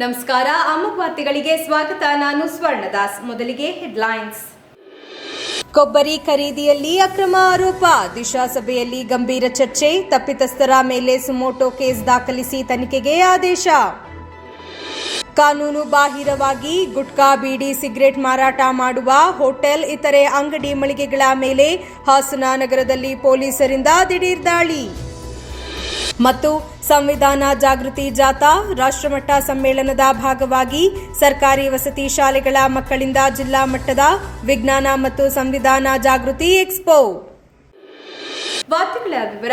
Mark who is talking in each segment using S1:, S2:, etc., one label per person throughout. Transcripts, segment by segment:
S1: ನಮಸ್ಕಾರ ಅಮ್ಮಕ್ ವಾರ್ತೆಗಳಿಗೆ ಸ್ವಾಗತ. ನಾನು ಸ್ವರ್ಣದಾಸ್. ಮೊದಲಿಗೆ ಹೆಡ್ಲೈನ್ಸ್. ಕೊಬ್ಬರಿ ಖರೀದಿಯಲ್ಲಿ ಅಕ್ರಮ ಆರೋಪ. ದಿಶಾ ಸಭೆಯಲ್ಲಿ ಗಂಭೀರ ಚರ್ಚೆ. ತಪ್ಪಿತಸ್ಥರ ಮೇಲೆ ಸುಮೋಟೋ ಕೇಸ್ ದಾಖಲಿಸಿ ತನಿಖೆಗೆ ಆದೇಶ. ಕಾನೂನು ಬಾಹಿರವಾಗಿ ಗುಟ್ಕಾ ಬೀಡಿ ಸಿಗರೇಟ್ ಮಾರಾಟ ಮಾಡುವ ಹೋಟೆಲ್, ಇತರೆ ಅಂಗಡಿ ಮಳಿಗೆಗಳ ಮೇಲೆ ಹಾಸನ ನಗರದಲ್ಲಿ ಪೊಲೀಸರಿಂದ ದಿಢೀರ್ ದಾಳಿ. ಮತ್ತು ಸಂವಿಧಾನ ಜಾಗೃತಿ ಜಾಥಾ ರಾಷ್ಟ್ರಮಟ್ಟ ಸಮ್ಮೇಳನದ ಭಾಗವಾಗಿ ಸರ್ಕಾರಿ ವಸತಿ ಶಾಲೆಗಳ ಮಕ್ಕಳಿಂದ ಜಿಲ್ಲಾ ಮಟ್ಟದ ವಿಜ್ಞಾನ ಮತ್ತು ಸಂವಿಧಾನ ಜಾಗೃತಿ ಎಕ್ಸ್ಪೋ. ವಾರ್ತೆಗಳ ವಿವರ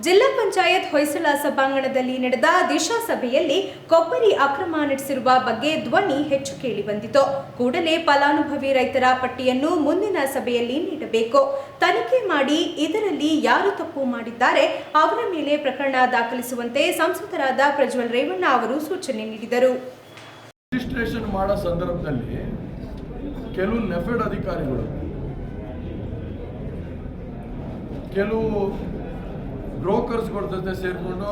S1: ಜಿಲ್ಲಾ ಪಂಚಾಯತ್ ಹೊಯ್ಸಳ ಸಭಾಂಗಣದಲ್ಲಿ ನಡೆದ ದಿಶಾ ಸಭೆಯಲ್ಲಿ ಕೊಬ್ಬರಿ ಅಕ್ರಮ ನಡೆಸಿರುವ ಬಗ್ಗೆ ಧ್ವನಿ ಹೆಚ್ಚು ಕೇಳಿ ಬಂದಿತು. ಕೂಡಲೇ ಫಲಾನುಭವಿ ರೈತರ ಪಟ್ಟಿಯನ್ನು ಮುಂದಿನ ಸಭೆಯಲ್ಲಿ ನೀಡಬೇಕು. ತನಿಖೆ ಮಾಡಿ ಇದರಲ್ಲಿ ಯಾರು ತಪ್ಪು ಮಾಡಿದ್ದಾರೆ ಅವರ ಮೇಲೆ ಪ್ರಕರಣ ದಾಖಲಿಸುವಂತೆ ಸಂಸದರಾದ ಪ್ರಜ್ವಲ್ ರೇವಣ್ಣ ಅವರು ಸೂಚನೆ ನೀಡಿದರು.
S2: ರಿಜಿಸ್ಟ್ರೇಷನ್ ಮಾಡೋ ಸಂದರ್ಭದಲ್ಲಿ ಕೆಲವು ನೆಫೆಡ್ ಅಧಿಕಾರಿಗಳು, ಕೆಲವು ಬ್ರೋಕರ್ಸ್ಗಳ ಜೊತೆ ಸೇರಿಕೊಂಡು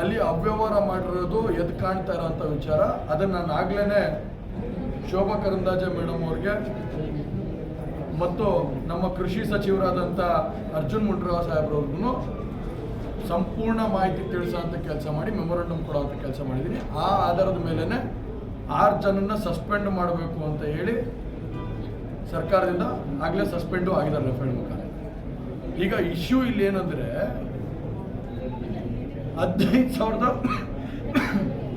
S2: ಅಲ್ಲಿ ಅವ್ಯವಹಾರ ಮಾಡಿರೋದು ಎದ್ದು ಕಾಣ್ತಾ ಇರೋಂಥ ವಿಚಾರ. ಅದನ್ನು ನಾನು ಆಗ್ಲೇ ಶೋಭಾ ಕರಂದಾಜೆ ಮೇಡಮ್ ಅವ್ರಿಗೆ ಮತ್ತು ನಮ್ಮ ಕೃಷಿ ಸಚಿವರಾದಂಥ ಅರ್ಜುನ್ ಮುಂಡ್ರಾವ್ ಸಾಹೇಬ್ರವ್ರಿಗೂ ಸಂಪೂರ್ಣ ಮಾಹಿತಿ ತಿಳಿಸೋಂಥ ಕೆಲಸ ಮಾಡಿ, ಮೆಮೊರಂಡಮ್ ಕೊಡೋಂಥ ಕೆಲಸ ಮಾಡಿದ್ದೀನಿ ಆ ಆಧಾರದ ಮೇಲೇ ಆರು ಜನನ್ನ ಸಸ್ಪೆಂಡ್ ಮಾಡಬೇಕು ಅಂತ ಹೇಳಿ ಸರ್ಕಾರದಿಂದ ಆಗಲೇ ಸಸ್ಪೆಂಡು ಆಗಿದ್ದಾರೆ ರೆಫರೆಂಡ್ ಮುಖಾಂತರ. ಈಗ ಇಶ್ಯೂ ಇಲ್ಲಿ ಏನಂದ್ರೆ ಹದಿನೈದು ಸಾವಿರದ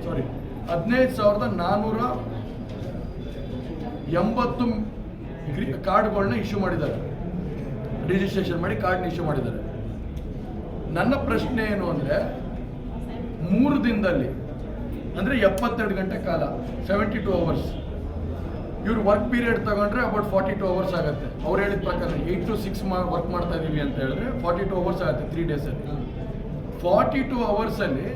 S2: ಸಾರಿ ಹದಿನೈದು ಸಾವಿರದ ನಾನ್ನೂರ ಎಂಬತ್ತು ಕಾರ್ಡ್ಗಳನ್ನ ಇಶ್ಯೂ ಮಾಡಿದ್ದಾರೆ. ರಿಜಿಸ್ಟ್ರೇಷನ್ ಮಾಡಿ ಕಾರ್ಡ್ನ ಇಶ್ಯೂ ಮಾಡಿದ್ದಾರೆ. ನನ್ನ ಪ್ರಶ್ನೆ ಏನು ಅಂದರೆ, ಮೂರು ದಿನದಲ್ಲಿ, ಅಂದರೆ ಎಪ್ಪತ್ತೆರಡು ಗಂಟೆ ಕಾಲ ಸೆವೆಂಟಿ ಟು ಅವರ್ಸ್ ಇವ್ರು ವರ್ಕ್ ಪೀರಿಯಡ್ ತಗೊಂಡ್ರೆ ಅಬೌಟ್ ಫಾರ್ಟಿ ಟು ಅವರ್ಸ್ ಆಗುತ್ತೆ. ಅವ್ರು ಹೇಳಿದ ಪ್ರಕಾರ ಏಯ್ಟ್ ಟು ಸಿಕ್ಸ್ ಮಾ ವರ್ಕ್ ಮಾಡ್ತಾ ಇದೀವಿ ಅಂತ ಹೇಳಿದ್ರೆ ಫಾರ್ಟಿ ಟು ಅವರ್ಸ್ ಆಗುತ್ತೆ ತ್ರೀ ಡೇಸಲ್ಲಿ ಫಾರ್ಟಿ ಟು ಅವರ್ಸಲ್ಲಿ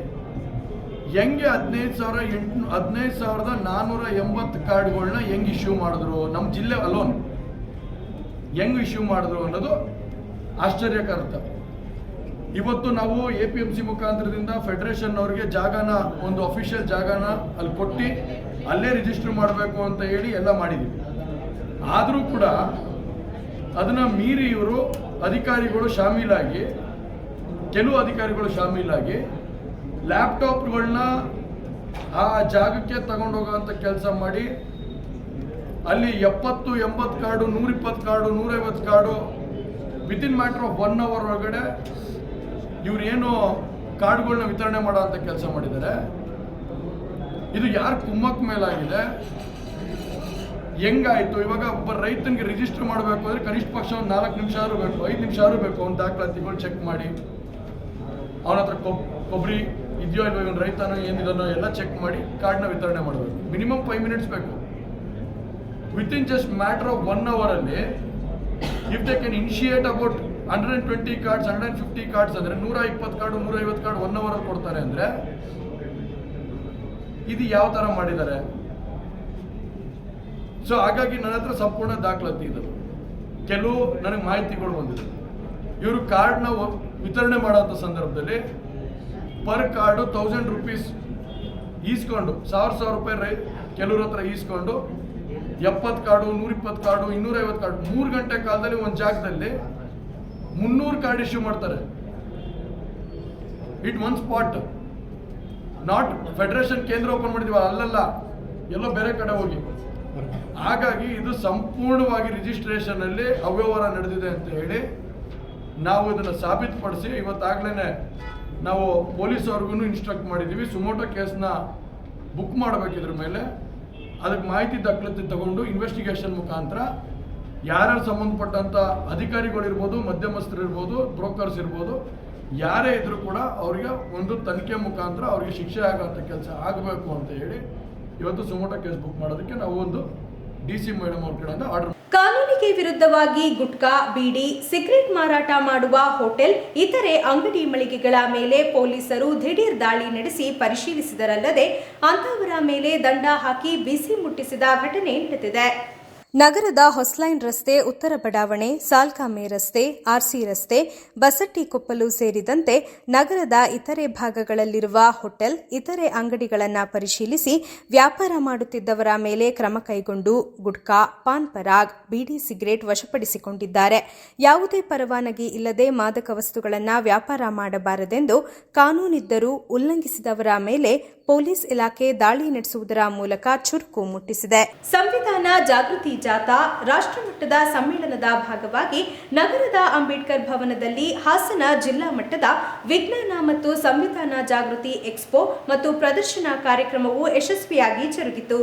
S2: ಹೆಂಗೆ ಹದಿನೈದು ಸಾವಿರ ಎಂಟು ಹದಿನೈದು ಸಾವಿರದ ನಾನ್ನೂರ ಎಂಬತ್ತು ಕಾರ್ಡ್ಗಳನ್ನ ಹೆಂಗೆ ಇಶ್ಯೂ ಮಾಡಿದ್ರು? ನಮ್ಮ ಜಿಲ್ಲೆ ಅಲೋನ್ ಹೆಂಗ್ ಇಶ್ಯೂ ಮಾಡಿದ್ರು ಅನ್ನೋದು ಆಶ್ಚರ್ಯಕರ ಇವತ್ತು ನಾವು ಎ ಪಿ ಎಂ ಸಿ ಮುಖಾಂತರದಿಂದ ಫೆಡರೇಷನ್ ಅವರಿಗೆ ಜಾಗನ ಒಂದು ಅಫಿಷಿಯಲ್ ಜಾಗನ ಅಲ್ಲಿ ಕೊಟ್ಟು ಅಲ್ಲೇ ರಿಜಿಸ್ಟರ್ ಮಾಡಬೇಕು ಅಂತ ಹೇಳಿ ಎಲ್ಲ ಮಾಡಿದ್ದೀವಿ ಆದರೂ ಕೂಡ ಅದನ್ನು ಮೀರಿ ಇವರು ಅಧಿಕಾರಿಗಳು ಶಾಮೀಲಾಗಿ, ಕೆಲವು ಅಧಿಕಾರಿಗಳು ಶಾಮೀಲಾಗಿ ಲ್ಯಾಪ್ಟಾಪ್ಗಳನ್ನ ಆ ಜಾಗಕ್ಕೆ ತಗೊಂಡೋಗೋಂಥ ಕೆಲಸ ಮಾಡಿ, ಅಲ್ಲಿ ಎಪ್ಪತ್ತು, ಎಂಬತ್ತು ಕಾರ್ಡು, ನೂರಿಪ್ಪತ್ತು ಕಾರ್ಡು, ನೂರೈವತ್ತು card within matter of one hour ಒಳಗಡೆ ಇವರೇನು ಕಾರ್ಡ್ಗಳನ್ನ ವಿತರಣೆ ಮಾಡೋ ಅಂತ ಕೆಲಸ ಮಾಡಿದ್ದಾರೆ. ಇದು ಯಾರು ಕುಮ್ಮಕ್ ಮೇಲಾಗಿದೆ? ಹೆಂಗಾಯ್ತು? ಇವಾಗ ಒಬ್ಬ ರೈತನಿಗೆ ರಿಜಿಸ್ಟರ್ ಮಾಡಬೇಕು ಅಂದ್ರೆ ಕನಿಷ್ಠ ಪಕ್ಷ ಒಂದು ನಾಲ್ಕು ನಿಮಿಷ ಆದ್ರೂ ಬೇಕು, ಐದು ನಿಮಿಷ ಆದ್ರೂ ಬೇಕು, ಅವ್ನ ದಾಖಲಾತಿಗಳು ಚೆಕ್ ಮಾಡಿ. ಅವನ ಹತ್ರ ಕೊಬ್ ಕೊಬ್ಬರಿ ಇದೆಯೋ ಇಲ್ವೋ, ಇವನು ರೈತನೋ ಏನಿದನೋ ಎಲ್ಲ ಚೆಕ್ ಮಾಡಿ ಕಾರ್ಡ್ನ ವಿತರಣೆ ಮಾಡಬೇಕು. ಮಿನಿಮಮ್ ಫೈವ್ ಮಿನಿಟ್ಸ್ ಬೇಕು. Within just matter of one ಅವರಲ್ಲಿ if they can initiate about hundred and twenty cards hundred and fifty cards ಅಂದರೆ, ನೂರ ಇಪ್ಪತ್ತು ಕಾರ್ಡು ನೂರ ಐವತ್ತು ಕಾರ್ಡ್ ಒನ್ ಅವರಲ್ಲಿ ಕೊಡ್ತಾರೆ ಅಂದರೆ ಇದು ಯಾವ ಥರ ಮಾಡಿದ್ದಾರೆ? ಸೊ ಹಾಗಾಗಿ ನನ್ನ ಹತ್ರ ಸಂಪೂರ್ಣ ದಾಖಲಾತಿ ಇದೆ. ಕೆಲವು ನನಗೆ ಮಾಹಿತಿಗಳು ಬಂದಿದೆ. ಇವರು ಕಾರ್ಡ್ನ ವಿತರಣೆ ಮಾಡೋಂಥ ಸಂದರ್ಭದಲ್ಲಿ ಪರ್ ಕಾರ್ಡು ತೌಸಂಡ್ ರುಪೀಸ್ ಈಸ್ಕೊಂಡು, ಸಾವಿರ ಸಾವಿರ ರೂಪಾಯಿ ರೈ ಕೆಲವ್ರ ಹತ್ರ ಈಸ್ಕೊಂಡು, ಎಪ್ಪತ್ತು ಕಾರ್ಡು ನೂರಿಪ್ಪತ್ತು ಕಾರ್ಡು ಇನ್ನೂರೈವತ್ತು ಕಾರ್ಡು ಮೂರು ಗಂಟೆ ಕಾಲದಲ್ಲಿ ಒಂದು ಜಾಗದಲ್ಲಿ ಮುನ್ನೂರು ಕಾರ್ಡ್ ಇಶ್ಯೂ ಮಾಡ್ತಾರೆ. It one spot not federation ಕೇಂದ್ರ ಓಪನ್ ಮಾಡಿದೀವಿ, ಅಲ್ಲಲ್ಲ, ಎಲ್ಲೋ ಬೇರೆ ಕಡೆ ಹೋಗಿ. ಹಾಗಾಗಿ ಇದು ಸಂಪೂರ್ಣವಾಗಿ ರಿಜಿಸ್ಟ್ರೇಷನ್ ಅಲ್ಲಿ ಅವ್ಯವಹಾರ ನಡೆದಿದೆ ಅಂತ ಹೇಳಿ ನಾವು ಇದನ್ನು ಸಾಬೀತುಪಡಿಸಿ ಇವತ್ತಾಗ್ಲೇ ನಾವು ಪೊಲೀಸ್ ಅವ್ರಿಗೂ ಇನ್ಸ್ಟ್ರಕ್ಟ್ ಮಾಡಿದ್ದೀವಿ ಸುಮೋಟೋ ಕೇಸ್ನ ಬುಕ್ ಮಾಡಬೇಕಿದ್ರ ಮೇಲೆ. ಅದಕ್ಕೆ ಮಾಹಿತಿ ದಾಖಲಾತಿ ತಗೊಂಡು ಇನ್ವೆಸ್ಟಿಗೇಷನ್ ಮುಖಾಂತರ ಯಾರ್ಯಾರು ಸಂಬಂಧಪಟ್ಟಂಥ ಅಧಿಕಾರಿಗಳಿರ್ಬೋದು ಮಧ್ಯಮಸ್ಥರು ಇರ್ಬೋದು ಬ್ರೋಕರ್ಸ್ ಇರ್ಬೋದು ಯಾರೇ ಇದ್ರೂ ಕೂಡ ಅವರಿಗೆ ಒಂದು ತನಿಖೆ ಮುಖಾಂತರ ಅವರಿಗೆ ಶಿಕ್ಷೆ ಆಗುವಂಥ ಕೆಲಸ ಆಗಬೇಕು ಅಂತ ಹೇಳಿ ಇವತ್ತು ಸುಮೋಟ ಕೇಸ್ ಬುಕ್ ಮಾಡೋದಕ್ಕೆ ನಾವು ಒಂದು ಡಿ ಸಿ ಮೇಡಮ್ ಅವ್ರ ಕಡೆಯಿಂದ ಆರ್ಡರ್
S1: ಕಾನೂನಿಗೆ ವಿರುದ್ಧವಾಗಿ ಗುಟ್ಕಾ, ಬೀಡಿ, ಸಿಗರೆಟ್ ಮಾರಾಟ ಮಾಡುವ ಹೋಟೆಲ್, ಇತರೆ ಅಂಗಡಿ ಮಳಿಗೆಗಳ ಮೇಲೆ ಪೊಲೀಸರು ದಿಢೀರ್ ದಾಳಿ ನಡೆಸಿ ಪರಿಶೀಲಿಸಿದರಲ್ಲದೆ ಅಂತಹವರ ಮೇಲೆ ದಂಡ ಹಾಕಿ ಬಿಸಿ ಮುಟ್ಟಿಸಿದ ಘಟನೆ ನಡೆದಿದೆ. ನಗರದ ಹೊಸ್ಲೈನ್ ರಸ್ತೆ, ಉತ್ತರ ಬಡಾವಣೆ, ಸಾಲ್ಕಾಮೆ ರಸ್ತೆ, ಆರ್ಸಿ ರಸ್ತೆ, ಬಸಟ್ಟಿ ಕೊಪ್ಪಲು ಸೇರಿದಂತೆ ನಗರದ ಇತರೆ ಭಾಗಗಳಲ್ಲಿರುವ ಹೋಟೆಲ್, ಇತರೆ ಅಂಗಡಿಗಳನ್ನು ಪರಿಶೀಲಿಸಿ ವ್ಯಾಪಾರ ಮಾಡುತ್ತಿದ್ದವರ ಮೇಲೆ ಕ್ರಮ ಕೈಗೊಂಡು ಗುಟ್ಕಾ, ಪಾನ್ ಪರಾಗ್, ಬೀಡಿ ಸಿಗರೇಟ್ ವಶಪಡಿಸಿಕೊಂಡಿದ್ದಾರೆ. ಯಾವುದೇ ಪರವಾನಗಿ ಇಲ್ಲದೆ ಮಾದಕ ವಸ್ತುಗಳನ್ನು ವ್ಯಾಪಾರ ಮಾಡಬಾರದೆಂದು ಕಾನೂನಿದ್ದರೂ ಉಲ್ಲಂಘಿಸಿದವರ ಮೇಲೆ ಪೊಲೀಸ್ ಇಲಾಖೆ ದಾಳಿ ನಡೆಸುವುದರ ಮೂಲಕ ಚುರುಕು ಮುಟ್ಟಿಸಿದೆ. ಸಂವಿಧಾನ ಜಾಗೃತಿ ಜಾಥಾ ರಾಷ್ಟ್ರಮಟ್ಟದ ಸಮ್ಮೇಳನದ ಭಾಗವಾಗಿ ನಗರದ ಅಂಬೇಡ್ಕರ್ ಭವನದಲ್ಲಿ ಹಾಸನ ಜಿಲ್ಲಾ ಮಟ್ಟದ ವಿಜ್ಞಾನ ಮತ್ತು ಸಂವಿಧಾನ ಜಾಗೃತಿ ಎಕ್ಸ್ಪೋ ಮತ್ತು ಪ್ರದರ್ಶನ ಕಾರ್ಯಕ್ರಮವು ಯಶಸ್ವಿಯಾಗಿ ಜರುಗಿತು.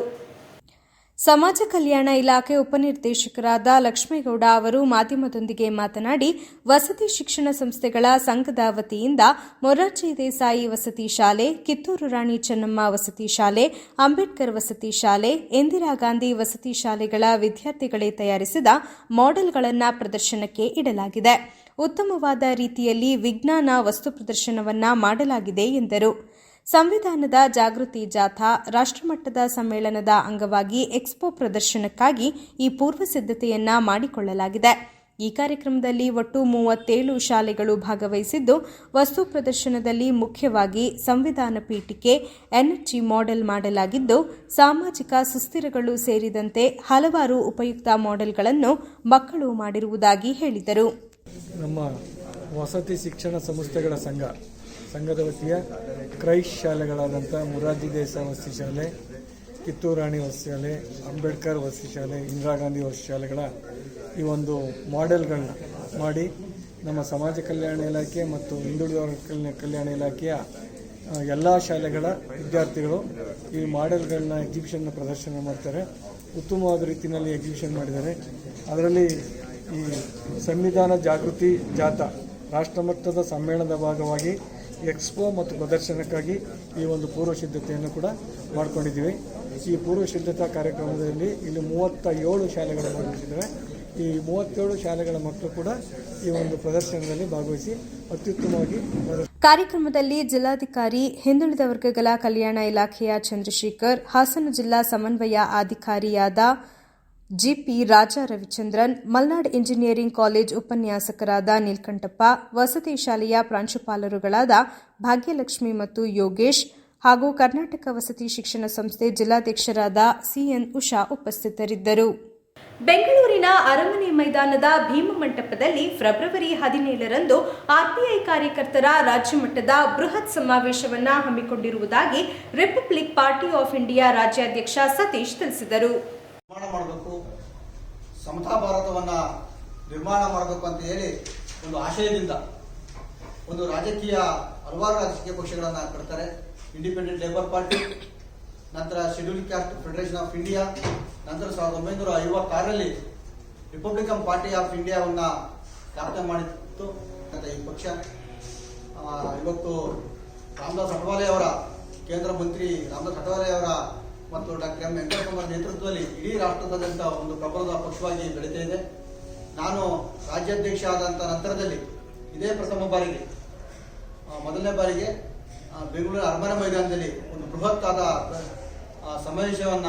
S1: ಸಮಾಜ ಕಲ್ಯಾಣ ಇಲಾಖೆ ಉಪನಿರ್ದೇಶಕರಾದ ಲಕ್ಷ್ಮೇಗೌಡ ಅವರು ಮಾಧ್ಯಮದೊಂದಿಗೆ ಮಾತನಾಡಿ, ವಸತಿ ಶಿಕ್ಷಣ ಸಂಸ್ಥೆಗಳ ಸಂಘದ ವತಿಯಿಂದ ಮೊರಾರ್ಜಿ ದೇಸಾಯಿ ವಸತಿ ಶಾಲೆ, ಕಿತ್ತೂರು ರಾಣಿ ಚೆನ್ನಮ್ಮ ವಸತಿ ಶಾಲೆ, ಅಂಬೇಡ್ಕರ್ ವಸತಿ ಶಾಲೆ, ಇಂದಿರಾ ಗಾಂಧಿ ವಸತಿ ಶಾಲೆಗಳ ವಿದ್ಯಾರ್ಥಿಗಳೇ ತಯಾರಿಸಿದ ಮಾಡೆಲ್ಗಳನ್ನು ಪ್ರದರ್ಶನಕ್ಕೆ ಇಡಲಾಗಿದೆ. ಉತ್ತಮವಾದ ರೀತಿಯಲ್ಲಿ ವಿಜ್ಞಾನ ವಸ್ತು ಪ್ರದರ್ಶನವನ್ನ ಮಾಡಲಾಗಿದೆ ಎಂದರು. ಸಂವಿಧಾನದ ಜಾಗೃತಿ ಜಾಥಾ ರಾಷ್ಟ್ರಮಟ್ಟದ ಸಮ್ಮೇಳನದ ಅಂಗವಾಗಿ ಎಕ್ಸ್ಪೋ ಪ್ರದರ್ಶನಕ್ಕಾಗಿ ಈ ಪೂರ್ವ ಸಿದ್ಧತೆಯನ್ನ ಮಾಡಿಕೊಳ್ಳಲಾಗಿದೆ. ಈ ಕಾರ್ಯಕ್ರಮದಲ್ಲಿ ಒಟ್ಟು ಮೂವತ್ತೇಳು ಶಾಲೆಗಳು ಭಾಗವಹಿಸಿದ್ದು, ವಸ್ತು ಪ್ರದರ್ಶನದಲ್ಲಿ ಮುಖ್ಯವಾಗಿ ಸಂವಿಧಾನ ಪೀಠಿಕೆ ಎನ್ಎಚ್ಜಿ ಮಾಡೆಲ್ ಮಾಡಲಾಗಿದ್ದು, ಸಾಮಾಜಿಕ ಸುಸ್ಥಿರಗಳು ಸೇರಿದಂತೆ ಹಲವಾರು ಉಪಯುಕ್ತ ಮಾಡೆಲ್ಗಳನ್ನು ಮಕ್ಕಳು ಮಾಡಿರುವುದಾಗಿ ಹೇಳಿದರು.
S3: ನಮ್ಮ ವಸತಿ ಶಿಕ್ಷಣ ಸಂಸ್ಥೆಗಳ ಸಂಘ ಸಂಘದ ವತಿಯ ಕ್ರೈಸ್ಟ್ ಶಾಲೆಗಳಾದಂಥ ಮುರಾರ್ಜಿ ದೇಸಾಯಿ ವಸತಿ ಶಾಲೆ ಕಿತ್ತೂರಾಣಿ ವಸತಿ ಶಾಲೆ, ಅಂಬೇಡ್ಕರ್ ವಸತಿ ಶಾಲೆ, ಇಂದಿರಾ ಗಾಂಧಿ ವಸತಿ ಶಾಲೆಗಳ ಈ ಒಂದು ಮಾಡೆಲ್ಗಳನ್ನ ಮಾಡಿ ನಮ್ಮ ಸಮಾಜ ಕಲ್ಯಾಣ ಇಲಾಖೆ ಮತ್ತು ಹಿಂದುಳಿದ ಕಲ್ಯಾಣ ಕಲ್ಯಾಣ ಇಲಾಖೆಯ ಎಲ್ಲ ಶಾಲೆಗಳ ವಿದ್ಯಾರ್ಥಿಗಳು ಈ ಮಾಡೆಲ್ಗಳನ್ನ ಎಕ್ಸಿಬಿಷನ್ನ ಪ್ರದರ್ಶನ ಮಾಡ್ತಾರೆ. ಉತ್ತಮವಾದ ರೀತಿಯಲ್ಲಿ ಎಕ್ಸಿಬಿಷನ್ ಮಾಡಿದ್ದಾರೆ. ಅದರಲ್ಲಿ ಈ ಸಂವಿಧಾನ ಜಾಗೃತಿ ಜಾಥಾ, ರಾಷ್ಟ್ರಮಟ್ಟದ ಸಮ್ಮೇಳನದ ಭಾಗವಾಗಿ ಎಕ್ಸ್ಪೋ ಮತ್ತು ಪ್ರದರ್ಶನಕ್ಕಾಗಿ ಈ ಒಂದು ಪೂರ್ವ ಸಿದ್ಧತೆಯನ್ನು ಕೂಡ ಮಾಡ್ಕೊಂಡಿದ್ದೀವಿ. ಈ ಪೂರ್ವ ಸಿದ್ಧತಾ ಕಾರ್ಯಕ್ರಮದಲ್ಲಿ ಇಲ್ಲಿ ಮೂವತ್ತ ಏಳು ಶಾಲೆಗಳು ಭಾಗವಹಿಸಿದ್ದಾರೆ ಈ ಮೂವತ್ತೇಳು ಶಾಲೆಗಳ ಮಕ್ಕಳು ಕೂಡ ಈ ಒಂದು ಪ್ರದರ್ಶನದಲ್ಲಿ ಭಾಗವಹಿಸಿ ಅತ್ಯುತ್ತಮವಾಗಿ
S1: ಕಾರ್ಯಕ್ರಮದಲ್ಲಿ ಜಿಲ್ಲಾಧಿಕಾರಿ ಹಿಂದುಳಿದ ವರ್ಗಗಳ ಕಲ್ಯಾಣ ಇಲಾಖೆಯ ಚಂದ್ರಶೇಖರ್, ಹಾಸನ ಜಿಲ್ಲಾ ಸಮನ್ವಯ ಅಧಿಕಾರಿಯಾದ GP Raja Ravichandran, Malnad engineering college ಉಪನ್ಯಾಸಕರಾದ ನೀಲ್ಕಂಠಪ್ಪ, ವಸತಿ ಶಾಲೆಯ ಪ್ರಾಂಶುಪಾಲರುಗಳಾದ ಭಾಗ್ಯಲಕ್ಷ್ಮಿ ಮತ್ತು ಯೋಗೇಶ್ ಹಾಗೂ ಕರ್ನಾಟಕ ವಸತಿ ಶಿಕ್ಷಣ ಸಂಸ್ಥೆ ಜಿಲ್ಲಾಧ್ಯಕ್ಷರಾದ ಸಿಎನ್ ಉಷಾ ಉಪಸ್ಥಿತರಿದ್ದರು. ಬೆಂಗಳೂರಿನ ಅರಮನೆ ಮೈದಾನದ ಭೀಮ ಮಂಟಪದಲ್ಲಿ ಫೆಬ್ರವರಿ ಹದಿನೇಳರಂದು ಆರ್ಪಿಐ ಕಾರ್ಯಕರ್ತರ ರಾಜ್ಯಮಟ್ಟದ ಬೃಹತ್ ಸಮಾವೇಶವನ್ನು ಹಮ್ಮಿಕೊಂಡಿರುವುದಾಗಿ ರಿಪಬ್ಲಿಕ್ ಪಾರ್ಟಿ ಆಫ್ ಇಂಡಿಯಾ ರಾಜ್ಯಾಧ್ಯಕ್ಷ ಸತೀಶ್ ತಿಳಿಸಿದರು.
S4: ಸಮತಾ ಭಾರತವನ್ನ ನಿರ್ಮಾಣ ಮಾಡಬೇಕು ಅಂತ ಹೇಳಿ ಒಂದು ಆಶಯದಿಂದ ಒಂದು ರಾಜಕೀಯ ಹಲವಾರು ರಾಜಕೀಯ ಪಕ್ಷಗಳನ್ನ ಕಟ್ತಾರೆ. ಇಂಡಿಪೆಂಡೆಂಟ್ ಲೇಬರ್ ಪಾರ್ಟಿ ನಂತರ Schedule Caste Federation of India ನಂತರ ಸಾವಿರದ ಒಂಬೈನೂರ ಐವತ್ತಾರರಲ್ಲಿ ರಿಪಬ್ಲಿಕನ್ ಪಾರ್ಟಿ ಆಫ್ ಇಂಡಿಯಾವನ್ನ ಸ್ಥಾಪನೆ ಮಾಡಿತ್ತು ಅಂತ ಈ ಪಕ್ಷ. ಇವತ್ತು ರಾಮದಾಸ್ ಅಠವಾಲೆ ಅವರ ಕೇಂದ್ರ ಮಂತ್ರಿ ರಾಮದಾಸ್ ಅಠವಾಲೆ ಅವರ ಮತ್ತು ಡಾಕ್ಟರ್ ಎಂ. ವೆಂಕಟಕುಮಾರ್ ನೇತೃತ್ವದಲ್ಲಿ ಇಡೀ ರಾಷ್ಟ್ರದಾದ್ಯಂತ ಒಂದು ಪ್ರಬಲದ ಪಕ್ಷವಾಗಿ ಬೆಳೀತಾ ಇದೆ. ನಾನು ರಾಜ್ಯಾಧ್ಯಕ್ಷ ಆದಂಥ ನಂತರದಲ್ಲಿ ಇದೇ ಪ್ರಥಮ ಬಾರಿಗೆ ಮೊದಲನೇ ಬಾರಿಗೆ ಬೆಂಗಳೂರು ಅರಮನೆ ಮೈದಾನದಲ್ಲಿ ಒಂದು ಬೃಹತ್ತಾದ ಸಮಾವೇಶವನ್ನು ಸಮಾವೇಶವನ್ನ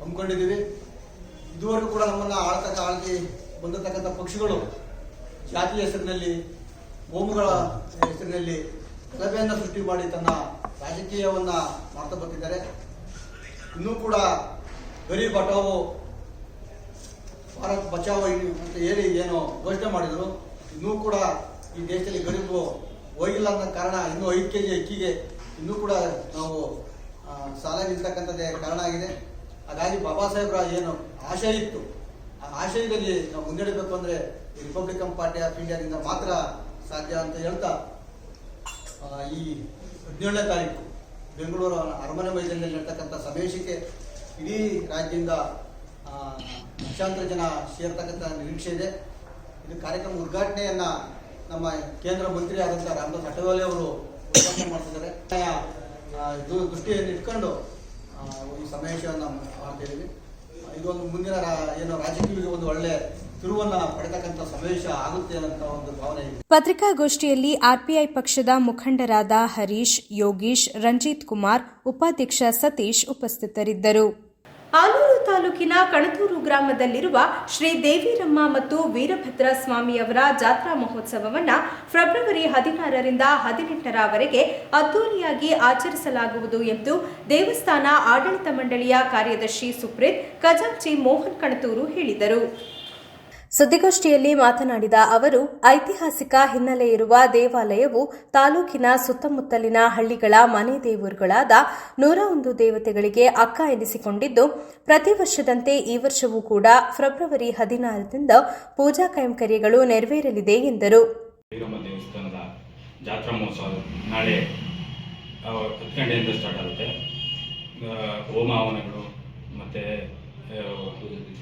S4: ಹಮ್ಮಿಕೊಂಡಿದ್ದೀವಿ. ಇದುವರೆಗೂ ಕೂಡ ನಮ್ಮನ್ನು ಆಳ್ತಕ್ಕ, ಆಳ್ತಿ ಬಂದಿರತಕ್ಕಂಥ ಪಕ್ಷಗಳು ಜಾತಿಯ ಹೆಸರಿನಲ್ಲಿ ಕೋಮುಗಳ ಹೆಸರಿನಲ್ಲಿ ಗಲಭೆಯನ್ನು ಸೃಷ್ಟಿ ಮಾಡಿ ತನ್ನ ರಾಜಕೀಯವನ್ನು ಮಾಡ್ತಾ ಬರ್ತಿದ್ದಾರೆ. ಇನ್ನೂ ಕೂಡ ಗರಿ ಬಟಾವೋ ಭಾರತ್ ಬಚಾವೋ ಅಂತ ಹೇಳಿ ಏನು ಘೋಷಣೆ ಮಾಡಿದ್ರು, ಇನ್ನೂ ಕೂಡ ಈ ದೇಶದಲ್ಲಿ ಗರೀಬು ಹೋಗಿಲ್ಲ ಅನ್ನೋ ಕಾರಣ, ಇನ್ನೂ ಐದು ಕೆ ಜಿ ಅಕ್ಕಿಗೆ ಇನ್ನೂ ಕೂಡ ನಾವು ಸಾಲ ನಿಲ್ತಕ್ಕಂಥದ್ದೇ ಕಾರಣ ಆಗಿದೆ. ಹಾಗಾಗಿ ಬಾಬಾ ಸಾಹೇಬ್ರ ಏನು ಆಶಯ ಇತ್ತು. ಆ ಆಶಯದಲ್ಲಿ ನಾವು ಮುನ್ನಡೆಯಬೇಕು ಅಂದ್ರೆ ರಿಪಬ್ಲಿಕನ್ ಪಾರ್ಟಿ ಆಫ್ ಇಂಡಿಯಾದಿಂದ ಮಾತ್ರ ಸಾಧ್ಯ ಅಂತ ಹೇಳ್ತಾ ಈ ಹದಿನೇಳನೇ ತಾರೀಕು. ಬೆಂಗಳೂರು ಅರಮನೆ ಮೈದಾನದಲ್ಲಿ ನಡ್ತಕ್ಕಂಥ ಸಮಾವೇಶಕ್ಕೆ ಇಡೀ ರಾಜ್ಯದಿಂದ ಲಕ್ಷಾಂತರ ಜನ ಸೇರ್ತಕ್ಕಂಥ ನಿರೀಕ್ಷೆ ಇದೆ. ಇದು ಕಾರ್ಯಕ್ರಮ ಉದ್ಘಾಟನೆಯನ್ನ ನಮ್ಮ ಕೇಂದ್ರ ಮಂತ್ರಿ ಆದಂಥ ರಾಮದಾಸ್ ಅಠವಾಲೆ ಅವರು ಉದ್ಘಾಟನೆ ಮಾಡ್ತಿದ್ದಾರೆ. ದೃಷ್ಟಿಯನ್ನು ಇಟ್ಕೊಂಡು ಈ ಸಮಾವೇಶವನ್ನು ಮಾಡ್ತಾ ಇದ್ದೀವಿ. ಇದೊಂದು ಮುಂದಿನ ಏನು ರಾಜಕೀಯ ಒಂದು ಒಳ್ಳೆ
S1: ಪತ್ರಿಕಾಗೋಷ್ಠಿಯಲ್ಲಿ ಆರ್ಪಿಐ ಪಕ್ಷದ ಮುಖಂಡರಾದ ಹರೀಶ್, ಯೋಗೀಶ್, ರಂಜಿತ್ ಕುಮಾರ್, ಉಪಾಧ್ಯಕ್ಷ ಸತೀಶ್ ಉಪಸ್ಥಿತರಿದ್ದರು. ಆಲೂರು ತಾಲೂಕಿನ ಕಣತೂರು ಗ್ರಾಮದಲ್ಲಿರುವ ಶ್ರೀ ದೇವಿರಮ್ಮ ಮತ್ತು ವೀರಭದ್ರ ಸ್ವಾಮಿಯವರ ಜಾತ್ರಾ ಮಹೋತ್ಸವವನ್ನು ಫೆಬ್ರವರಿ ಹದಿನಾರರಿಂದ ಹದಿನೆಂಟರವರೆಗೆ ಅದ್ದೂರಿಯಾಗಿ ಆಚರಿಸಲಾಗುವುದು ಎಂದು ದೇವಸ್ಥಾನ ಆಡಳಿತ ಮಂಡಳಿಯ ಕಾರ್ಯದರ್ಶಿ ಸುಪ್ರೀತ್, ಖಜಾಂಚಿ ಮೋಹನ್ ಕಣತೂರು ಹೇಳಿದರು. ಸುದ್ದಿಗೋಷ್ಠಿಯಲ್ಲಿ ಮಾತನಾಡಿದ ಅವರು, ಐತಿಹಾಸಿಕ ಹಿನ್ನೆಲೆ ಇರುವ ದೇವಾಲಯವು ತಾಲೂಕಿನ ಸುತ್ತಮುತ್ತಲಿನ ಹಳ್ಳಿಗಳ ಮನೆ ದೇವರುಗಳಾದ ನೂರ ಒಂದು ದೇವತೆಗಳಿಗೆ ಅಕ್ಕ ಎನಿಸಿಕೊಂಡಿದ್ದು, ಪ್ರತಿ ವರ್ಷದಂತೆ ಈ ವರ್ಷವೂ ಕೂಡ ಫೆಬ್ರವರಿ ಹದಿನಾರರಿಂದ ಪೂಜಾ ಕೈಂಕರ್ಯಗಳು ನೆರವೇರಲಿದೆ ಎಂದರು.
S5: ಹತ್ತು ಗಂಟೆಯಿಂದ ಆಗುತ್ತೆ. ಹೋಮ ಹವನಗಳು, ಮತ್ತು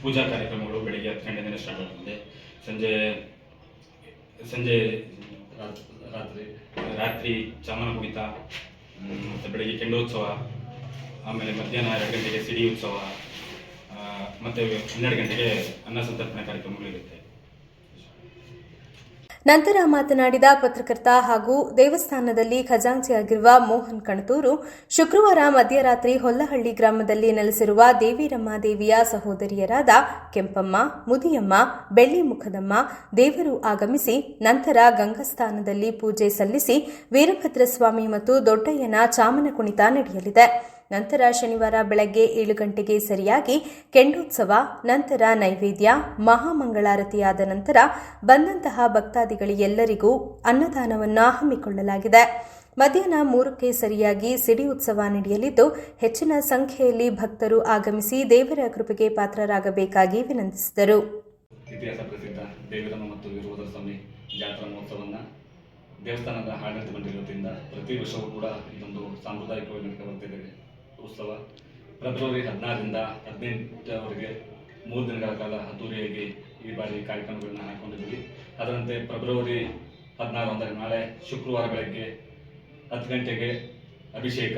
S5: ಪೂಜಾ ಕಾರ್ಯಕ್ರಮಗಳು ಬೆಳಿಗ್ಗೆ ಹತ್ತು ಗಂಟೆಯಿಂದ ಸ್ಟಾರ್ಟ್ ಆಗ್ತದೆ. ಸಂಜೆ ಸಂಜೆ ರಾತ್ರಿ ರಾತ್ರಿ ಚಾಮನ ಕುಣಿತ ಮತ್ತು ಬೆಳಿಗ್ಗೆ ಕೆಂಡೋತ್ಸವ, ಆಮೇಲೆ ಮಧ್ಯಾಹ್ನ ಎರಡು ಗಂಟೆಗೆ ಸಿಡಿ ಉತ್ಸವ ಮತ್ತು ಹನ್ನೆರಡು ಗಂಟೆಗೆ ಅನ್ನ ಸಂತರ್ಪಣೆ ಕಾರ್ಯಕ್ರಮಗಳು ಇರುತ್ತೆ.
S1: ನಂತರ ಮಾತನಾಡಿದ ಪತ್ರಕರ್ತ ಹಾಗೂ ದೇವಸ್ಥಾನದಲ್ಲಿ ಖಜಾಂಚಿಯಾಗಿರುವ ಮೋಹನ್ ಕಣತೂರು ಶುಕ್ರವಾರ ಮಧ್ಯರಾತ್ರಿ ಹೊಲ್ಲಹಳ್ಳಿ ಗ್ರಾಮದಲ್ಲಿ ನೆಲೆಸಿರುವ ದೇವಿರಮ್ಮ ದೇವಿಯ ಸಹೋದರಿಯರಾದ ಕೆಂಪಮ್ಮ, ಮುದಿಯಮ್ಮ, ಬೆಳ್ಳಿ ಮುಖದಮ್ಮ ದೇವರು ಆಗಮಿಸಿ ನಂತರ ಗಂಗಸ್ಥಾನದಲ್ಲಿ ಪೂಜೆ ಸಲ್ಲಿಸಿ ವೀರಭದ್ರಸ್ವಾಮಿ ಮತ್ತು ದೊಡ್ಡಯ್ಯನ ಚಾಮನ ಕುಣಿತ ನಡೆಯಲಿದೆ. ನಂತರ ಶನಿವಾರ ಬೆಳಗ್ಗೆ ಏಳು ಗಂಟೆಗೆ ಸರಿಯಾಗಿ ಕೆಂಡೋತ್ಸವ, ನಂತರ ನೈವೇದ್ಯ, ಮಹಾಮಂಗಳಾರತಿಯಾದ ನಂತರ ಬಂದಂತಹ ಭಕ್ತಾದಿಗಳಿಗೆಲ್ಲರಿಗೂ ಅನ್ನದಾನವನ್ನು ಹಮ್ಮಿಕೊಳ್ಳಲಾಗಿದೆ. ಮಧ್ಯಾಹ್ನ ಮೂರಕ್ಕೆ ಸರಿಯಾಗಿ ಸಿಡಿ ಉತ್ಸವ ನಡೆಯಲಿದ್ದು, ಹೆಚ್ಚಿನ ಸಂಖ್ಯೆಯಲ್ಲಿ ಭಕ್ತರು ಆಗಮಿಸಿ ದೇವರ ಕೃಪೆಗೆ ಪಾತ್ರರಾಗಬೇಕಾಗಿ ವಿನಂತಿಸಿದರು.
S5: ಇತಿಹಾಸ ಪ್ರಸಿದ್ಧ ದೇವಿರಮ್ಮ ಮತ್ತು ವೀರಭದ್ರ ಸ್ವಾಮಿ ಜಾತ್ರಾ ಮಹೋತ್ಸವವನ್ನು ದೇವಸ್ಥಾನದ ಆಡಳಿತ ಮಂಡಳಿ ವತಿಯಿಂದ ಪ್ರತಿ ವರ್ಷವೂ ಕೂಡ ಇದೊಂದು ಸಾಂಪ್ರದಾಯಿಕವಾಗಿ ನಡ್ಕೊಂಡು ಬರ್ತಿದೆ ಉತ್ಸವ. ಫೆಬ್ರವರಿ ಹದಿನಾರರಿಂದ ಹದಿನೆಂಟರವರೆಗೆ ಮೂರು ದಿನಗಳ ಕಾಲ ಅದ್ದೂರಿಯಾಗಿ ಈ ಬಾರಿ ಕಾರ್ಯಕ್ರಮಗಳನ್ನು ಹಾಕೊಂಡಿದ್ದೀವಿ. ಅದರಂತೆ ಫೆಬ್ರವರಿ ಹದಿನಾರು ಅಂದರೆ ನಾಳೆ ಶುಕ್ರವಾರ ಬೆಳಗ್ಗೆ ಹತ್ತು ಗಂಟೆಗೆ ಅಭಿಷೇಕ,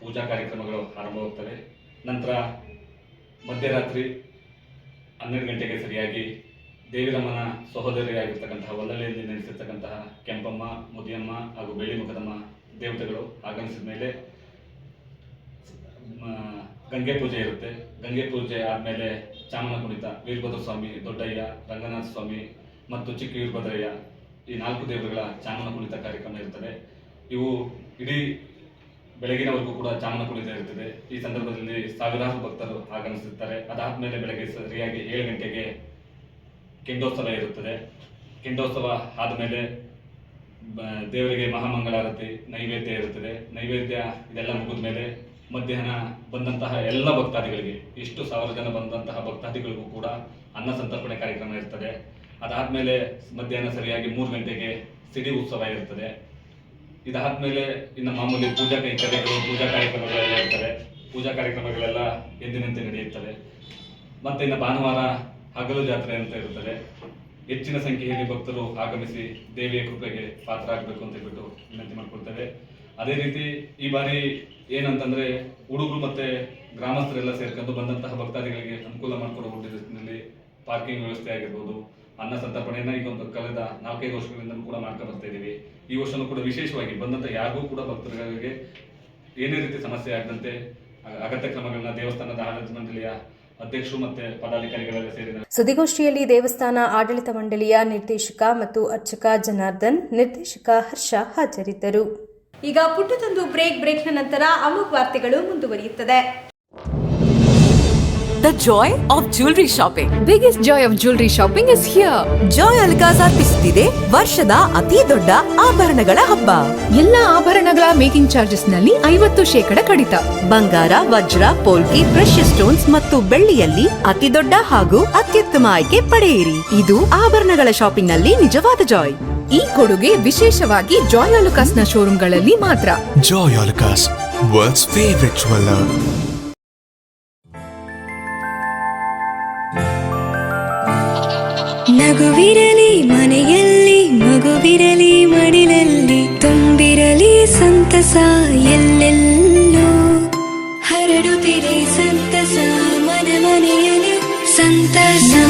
S5: ಪೂಜಾ ಕಾರ್ಯಕ್ರಮಗಳು ಆರಂಭವಾಗ್ತವೆ. ನಂತರ ಮಧ್ಯರಾತ್ರಿ ಹನ್ನೆರಡು ಗಂಟೆಗೆ ಸರಿಯಾಗಿ ದೇವಿರಮ್ಮನ ಸಹೋದರಿಯಾಗಿರ್ತಕ್ಕಂತಹ ಒಲ್ಲಳ್ಳಿಯಲ್ಲಿ ನಡೆಸಿರ್ತಕ್ಕಂತಹ ಕೆಂಪಮ್ಮ, ಮುದಿಯಮ್ಮ ಹಾಗೂ ಬೆಳ್ಳಿ ಮುಖದಮ್ಮ ದೇವತೆಗಳು ಆಗಮಿಸಿದ ಮೇಲೆ ಗಂಗೆ ಪೂಜೆ ಇರುತ್ತೆ. ಗಂಗೆ ಪೂಜೆ ಆದಮೇಲೆ ಚಾಮನ ಕುಣಿತ ವೀರಭದ್ರ ಸ್ವಾಮಿ, ದೊಡ್ಡಯ್ಯ, ರಂಗನಾಥ ಸ್ವಾಮಿ ಮತ್ತು ಚಿಕ್ಕ ವೀರಭದ್ರಯ್ಯ ಈ ನಾಲ್ಕು ದೇವರುಗಳ ಚಾಮನ ಕುಣಿತ ಕಾರ್ಯಕ್ರಮ ಇರ್ತದೆ. ಇವು ಇಡೀ ಬೆಳಗಿನವರೆಗೂ ಕೂಡ ಚಾಮನ ಕುಣಿತ ಇರ್ತದೆ. ಈ ಸಂದರ್ಭದಲ್ಲಿ ಸಾವಿರಾರು ಭಕ್ತರು ಆಗಮಿಸುತ್ತಾರೆ. ಅದಾದ್ಮೇಲೆ ಬೆಳಗ್ಗೆ ಸರಿಯಾಗಿ ಏಳು ಗಂಟೆಗೆ ಕೆಂಡೋತ್ಸವ ಇರುತ್ತದೆ. ಕೆಂಡೋತ್ಸವ ಆದಮೇಲೆ ದೇವರಿಗೆ ಮಹಾಮಂಗಳಾರತಿ, ನೈವೇದ್ಯ ಇರುತ್ತದೆ. ನೈವೇದ್ಯ ಇದೆಲ್ಲ ಮುಗಿದ ಮೇಲೆ ಮಧ್ಯಾಹ್ನ ಬಂದಂತಹ ಎಲ್ಲ ಭಕ್ತಾದಿಗಳಿಗೆ, ಎಷ್ಟು ಸಾವಿರ ಜನ ಬಂದಂತಹ ಭಕ್ತಾದಿಗಳಿಗೂ ಕೂಡ ಅನ್ನ ಸಂತರ್ಪಣೆ ಕಾರ್ಯಕ್ರಮ ಇರ್ತದೆ. ಅದಾದ್ಮೇಲೆ ಮಧ್ಯಾಹ್ನ ಸರಿಯಾಗಿ ಮೂರು ಗಂಟೆಗೆ ಸಿಡಿ ಉತ್ಸವ ಇರ್ತದೆ. ಇದಾದ್ಮೇಲೆ ಇನ್ನು ಮಾಮೂಲಿ ಪೂಜಾ ಕೈಂಕರ್ಯಗಳು, ಪೂಜಾ ಕಾರ್ಯಕ್ರಮಗಳೆಲ್ಲ ಇರ್ತವೆ. ಪೂಜಾ ಕಾರ್ಯಕ್ರಮಗಳೆಲ್ಲ ಎಂದಿನಂತೆ ನಡೆಯುತ್ತವೆ. ಮತ್ತೆ ಇನ್ನು ಭಾನುವಾರ ಹಗಲು ಜಾತ್ರೆ ಅಂತ ಇರುತ್ತದೆ ಹೆಚ್ಚಿನ ಸಂಖ್ಯೆಯಲ್ಲಿ ಭಕ್ತರು ಆಗಮಿಸಿ ದೇವಿಯ ಕೃಪೆಗೆ ಪಾತ್ರ ಆಗಬೇಕು ಅಂತ ಹೇಳ್ಬಿಟ್ಟು ವಿನಂತಿ ಮಾಡ್ಕೊಳ್ತೇವೆ. ಅದೇ ರೀತಿ ಈ ಬಾರಿ ಏನಂತಂದ್ರೆ ಹುಡುಗರು ಮತ್ತೆ ಗ್ರಾಮಸ್ಥರೆಲ್ಲ ಸೇರ್ಕೊಂಡು ಬಂದಂತಹ ಭಕ್ತಾದಿಗಳಿಗೆ ಅನುಕೂಲ ಮಾಡಿಕೊಡೋ ನಿಟ್ಟಿನಲ್ಲಿ ಪಾರ್ಕಿಂಗ್ ವ್ಯವಸ್ಥೆ ಆಗಿರ್ಬೋದು, ಅನ್ನ ಸಂತರ್ಪಣೆಯನ್ನ ಈಗ ಒಂದು ಕಳೆದ ನಾಲ್ಕೈದು ವರ್ಷಗಳಿಂದ ಕೂಡ ಮಾಡ್ಕೊಂಡು ಬರ್ತಾ ಇದ್ದೀವಿ ಈ ವರ್ಷನೂ ಕೂಡ ವಿಶೇಷವಾಗಿ ಬಂದಂತ ಯಾರಿಗೂ ಕೂಡ ಭಕ್ತರಿಗೆ ಏನೇ ರೀತಿ ಸಮಸ್ಯೆ ಆಗದಂತೆ ಅಗ- ಅಗತ್ಯ ಕ್ರಮಗಳನ್ನ ದೇವಸ್ಥಾನದ ಆಡಳಿತ ಮಂಡಳಿಯ ಅಧ್ಯಕ್ಷರು ಮತ್ತೆ ಪದಾಧಿಕಾರಿಗಳೆಲ್ಲ ಸೇರಿದ್ದಾರೆ.
S1: ಸುದ್ದಿಗೋಷ್ಠಿಯಲ್ಲಿ ದೇವಸ್ಥಾನ ಆಡಳಿತ ಮಂಡಳಿಯ ನಿರ್ದೇಶಕ ಮತ್ತು ಅರ್ಚಕ ಜನಾರ್ದನ್, ನಿರ್ದೇಶಕ ಹರ್ಷ ಹಾಜರಿದ್ದರು. ಈಗ ಪುಟ್ಟದೊಂದು ಬ್ರೇಕ್ ಬ್ರೇಕ್ನ ನಂತರ ಅಮುಕ್ ವಾರ್ತೆಗಳು ಮುಂದುವರಿಯುತ್ತದೆ.
S6: The joy of jewelry shopping.
S7: biggest joy of jewelry shopping is here.
S6: Joy Alucas ಅರ್ಪಿಸುತ್ತಿದೆ ವರ್ಷದ ಅತಿ ದೊಡ್ಡ ಆಭರಣಗಳ ಹಬ್ಬ.
S7: ಎಲ್ಲ ಆಭರಣಗಳ ಮೇಕಿಂಗ್ ಚಾರ್ಜಸ್ನಲ್ಲಿ ಐವತ್ತು ಶೇಕಡ ಕಡಿತ.
S6: ಬಂಗಾರ ವಜ್ರ ಪೋಲ್ಕಿ ಪ್ರೆಷಸ್ ಸ್ಟೋನ್ಸ್ ಮತ್ತು ಬೆಳ್ಳಿಯಲ್ಲಿ ಅತಿ ದೊಡ್ಡ ಹಾಗೂ ಅತ್ಯುತ್ತಮ ಆಯ್ಕೆ ಪಡೆಯಿರಿ. ಇದು ಆಭರಣಗಳ ಶಾಪಿಂಗ್ನಲ್ಲಿ ನಿಜವಾದ ಜಾಯ್
S7: ಈ ಕೊಡುಗೆ ವಿಶೇಷವಾಗಿ ಜಾಯ್ ಅಲುಕಾಸ್ನ ಶೋರೂಮ್ಗಳಲ್ಲಿ ಮಾತ್ರ.
S8: Joyalukkas world's favorite jeweler.
S9: ನಗುವಿರಲಿ ಮನೆಯಲ್ಲಿ ಮಗುವಿರಲಿ ಮಡಿಲಲ್ಲಿ ತುಂಬಿರಲಿ ಸಂತಸ ಎಲ್ಲೆಲ್ಲೋ. ಹರಡುತ್ತಿರಿ ಸಂತಸ ಮನ ಮನೆಯಲ್ಲಿ ಸಂತಸವಿರಲಿ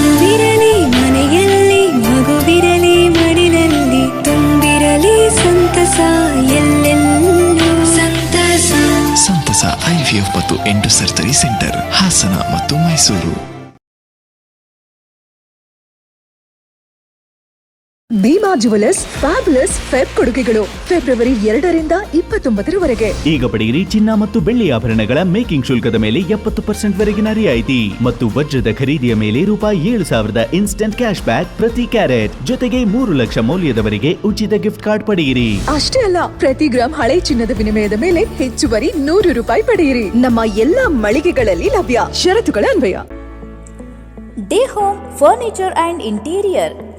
S8: ವಿಶ್ವಾಸ ಐವಿಎಫ್ ಮತ್ತು ಎಂಟು ಸರ್ಜರಿ ಸೆಂಟರ್ ಹಾಸನ ಮತ್ತು Mysuru.
S7: Bhima jewellers fabulous Feb ಕೊಡುಗೆಗಳು ಫೆಬ್ರವರಿ ಎರಡರಿಂದ ಇಪ್ಪತ್ತೊಂಬತ್ತರವರೆಗೆ.
S10: ಈಗ ಪಡೆಯಿರಿ ಚಿನ್ನ ಮತ್ತು ಬೆಳ್ಳಿ ಆಭರಣಗಳ ಮೇಕಿಂಗ್ ಶುಲ್ಕದ ಮೇಲೆ ಎಪ್ಪತ್ತು ಪರ್ಸೆಂಟ್ ವರೆಗಿನ ರಿಯಾಯಿತಿ ಮತ್ತು ವಜ್ರದ ಖರೀದಿಯ ಮೇಲೆ ರೂಪಾಯಿ ಏಳು ಸಾವಿರದ ಇನ್ಸ್ಟೆಂಟ್ ಕ್ಯಾಶ್ ಬ್ಯಾಕ್ ಪ್ರತಿ ಕ್ಯಾರೆಟ್. ಜೊತೆಗೆ ಮೂರು ಲಕ್ಷ ಮೌಲ್ಯದವರೆಗೆ ಉಚಿತ ಗಿಫ್ಟ್ ಕಾರ್ಡ್ ಪಡೆಯಿರಿ.
S7: ಅಷ್ಟೇ ಅಲ್ಲ ಪ್ರತಿ ಗ್ರಾಮ್ ಹಳೆ ಚಿನ್ನದ ವಿನಿಮಯದ ಮೇಲೆ ಹೆಚ್ಚುವರಿ ನೂರು ರೂಪಾಯಿ ಪಡೆಯಿರಿ. ನಮ್ಮ ಎಲ್ಲಾ ಮಳಿಗೆಗಳಲ್ಲಿ ಲಭ್ಯ ಷರತ್ತುಗಳ ಅನ್ವಯ.
S9: D home furniture and interior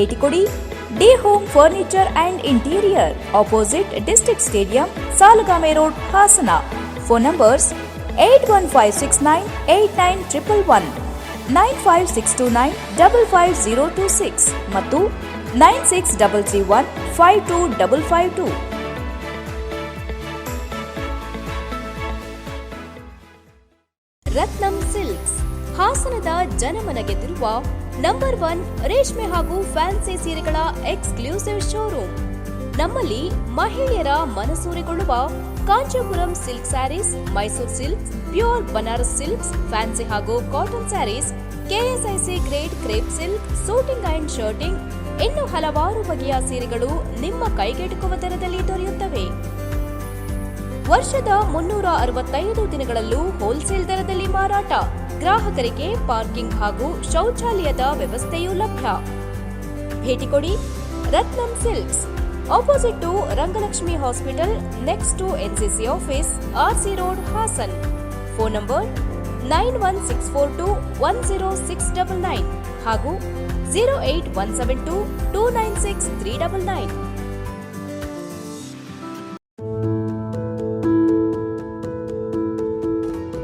S9: ಭೇಟಿ ಕೊಡಿ. D home furniture and interior opposite district stadium, Salagame road, Hassan. Phone numbers eight one five six nine eight nine triple one, nine five six two nine double five zero two six ಮತ್ತು nine six double three one five two double five two. Ratnam silks, ಹಾಸನದ ಜನಮನ ಗೆದ್ದಿರುವ number one ರೇಷ್ಮೆ ಹಾಗೂ fancy ಸೀರೆಗಳ exclusive showroom ನಮ್ಮಲ್ಲಿ ಮಹಿಳೆಯರ ಮನಸೂರೆಗೊಳ್ಳುವ Kanchipuram silk sarees Mysuru silks pure Banaras silks fancy ಹಾಗೂ cotton sarees KSIC grade crepe silk suiting and shirting ಇನ್ನು ಹಲವಾರು ಬಗೆಯ ಸೀರೆಗಳು ನಿಮ್ಮ ಕೈಗೆಟುಕುವ ದರದಲ್ಲಿ ದೊರೆಯುತ್ತವೆ. ವರ್ಷದ ಮುನ್ನೂರ ಅರವತ್ತೈದು ದಿನಗಳಲ್ಲೂ ಹೋಲ್ಸೇಲ್ ದರದಲ್ಲಿ ಮಾರಾಟ. ಗ್ರಾಹಕರಿಗೆ ಪಾರ್ಕಿಂಗ್ ಹಾಗೂ ಶೌಚಾಲಯದ ವ್ಯವಸ್ಥೆಯೂ ಲಭ್ಯ. ಭೇಟಿ ಕೊಡಿ Ratnam silks. Opposite to Rangalakshmi hospital next to NCC office RC road Hassan. Phone number nine one six four two one zero six double nine ಹಾಗೂ zero eight one seven two two nine six three double nine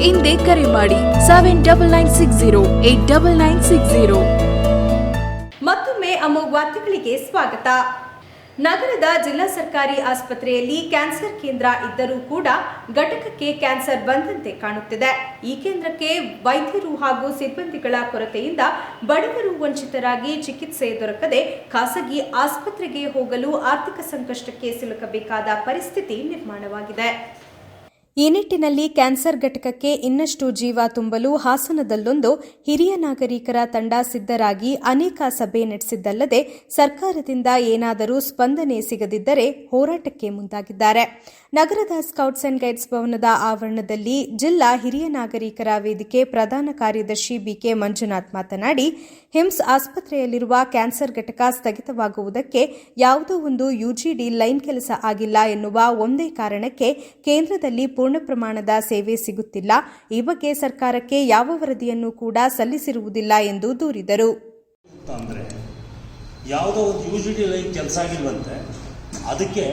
S7: ಹಿಂದೆ ಕರೆ ಮಾಡಿ seven double nine six zero eight double nine six zero
S1: ಮತ್ತೊಮ್ಮೆ ಅಮೋಘ ವಾರ್ತೆಗಳಿಗೆ ಸ್ವಾಗತ. ನಗರದ ಜಿಲ್ಲಾ ಸರ್ಕಾರಿ ಆಸ್ಪತ್ರೆಯಲ್ಲಿ ಕ್ಯಾನ್ಸರ್ ಕೇಂದ್ರ ಇದ್ದರೂ ಕೂಡ ಘಟಕಕ್ಕೆ ಕ್ಯಾನ್ಸರ್ ಬಂದಂತೆ ಕಾಣುತ್ತಿದೆ. ಈ ಕೇಂದ್ರಕ್ಕೆ ವೈದ್ಯರು ಹಾಗೂ ಸಿಬ್ಬಂದಿಗಳ ಕೊರತೆಯಿಂದ ಬಡವರು ವಂಚಿತರಾಗಿ ಚಿಕಿತ್ಸೆ ದೊರಕದೆ ಖಾಸಗಿ ಆಸ್ಪತ್ರೆಗೆ ಹೋಗಲು ಆರ್ಥಿಕ ಸಂಕಷ್ಟಕ್ಕೆ ಸಿಲುಕಬೇಕಾದ ಪರಿಸ್ಥಿತಿ ನಿರ್ಮಾಣವಾಗಿದೆ. ಈ ನಿಟ್ಟಿನಲ್ಲಿ ಕ್ಯಾನ್ಸರ್ ಘಟಕಕ್ಕೆ ಇನ್ನಷ್ಟು ಜೀವ ತುಂಬಲು ಹಾಸನದಲ್ಲೊಂದು ಹಿರಿಯ ನಾಗರಿಕರ ತಂಡ ಸಿದ್ಧರಾಗಿ ಅನೇಕ ಸಭೆ ನಡೆಸಿದ್ದಲ್ಲದೆ ಸರ್ಕಾರದಿಂದ ಏನಾದರೂ ಸ್ಪಂದನೆ ಸಿಗದಿದ್ದರೆ ಹೋರಾಟಕ್ಕೆ ಮುಂದಾಗಿದ್ದಾರೆ. ನಗರದ ಸ್ಕೌಟ್ಸ್ ಅಂಡ್ ಗೈಡ್ಸ್ ಭವನದ ಆವರಣದಲ್ಲಿ ಜಿಲ್ಲಾ ಹಿರಿಯ ನಾಗರಿಕರ ವೇದಿಕೆ ಪ್ರಧಾನ ಕಾರ್ಯದರ್ಶಿ ಬಿಕೆ ಮಂಜುನಾಥ್ ಮಾತನಾಡಿ ಹಿಮ್ಸ್ ಆಸ್ಪತ್ರೆಯಲ್ಲಿರುವ ಕ್ಯಾನ್ಸರ್ ಘಟಕ ಸ್ಥಗಿತವಾಗುವುದಕ್ಕೆ ಯಾವುದೋ ಒಂದು ಯುಜಿಡಿ ಲೈನ್ ಕೆಲಸ ಆಗಿಲ್ಲ ಎನ್ನುವ ಒಂದೇ ಕಾರಣಕ್ಕೆ ಕೇಂದ್ರದಲ್ಲಿ ಪೂರ್ಣ ಪ್ರಮಾಣದ ಸೇವೆ ಸಿಗುತ್ತಿಲ್ಲ. ಈ ಬಗ್ಗೆ ಸರ್ಕಾರಕ್ಕೆ ಯಾವ ವರದಿಯನ್ನು ಕೂಡ ಸಲ್ಲಿಸಿರುವುದಿಲ್ಲ ಎಂದು ದೂರಿದರು.
S11: ಅಂದರೆ ಯಾವುದೋ ಒಂದು ಯು ಲೈನ್ ಕೆಲಸ ಆಗಿಲ್ವಂತೆ ಅದಕ್ಕೆ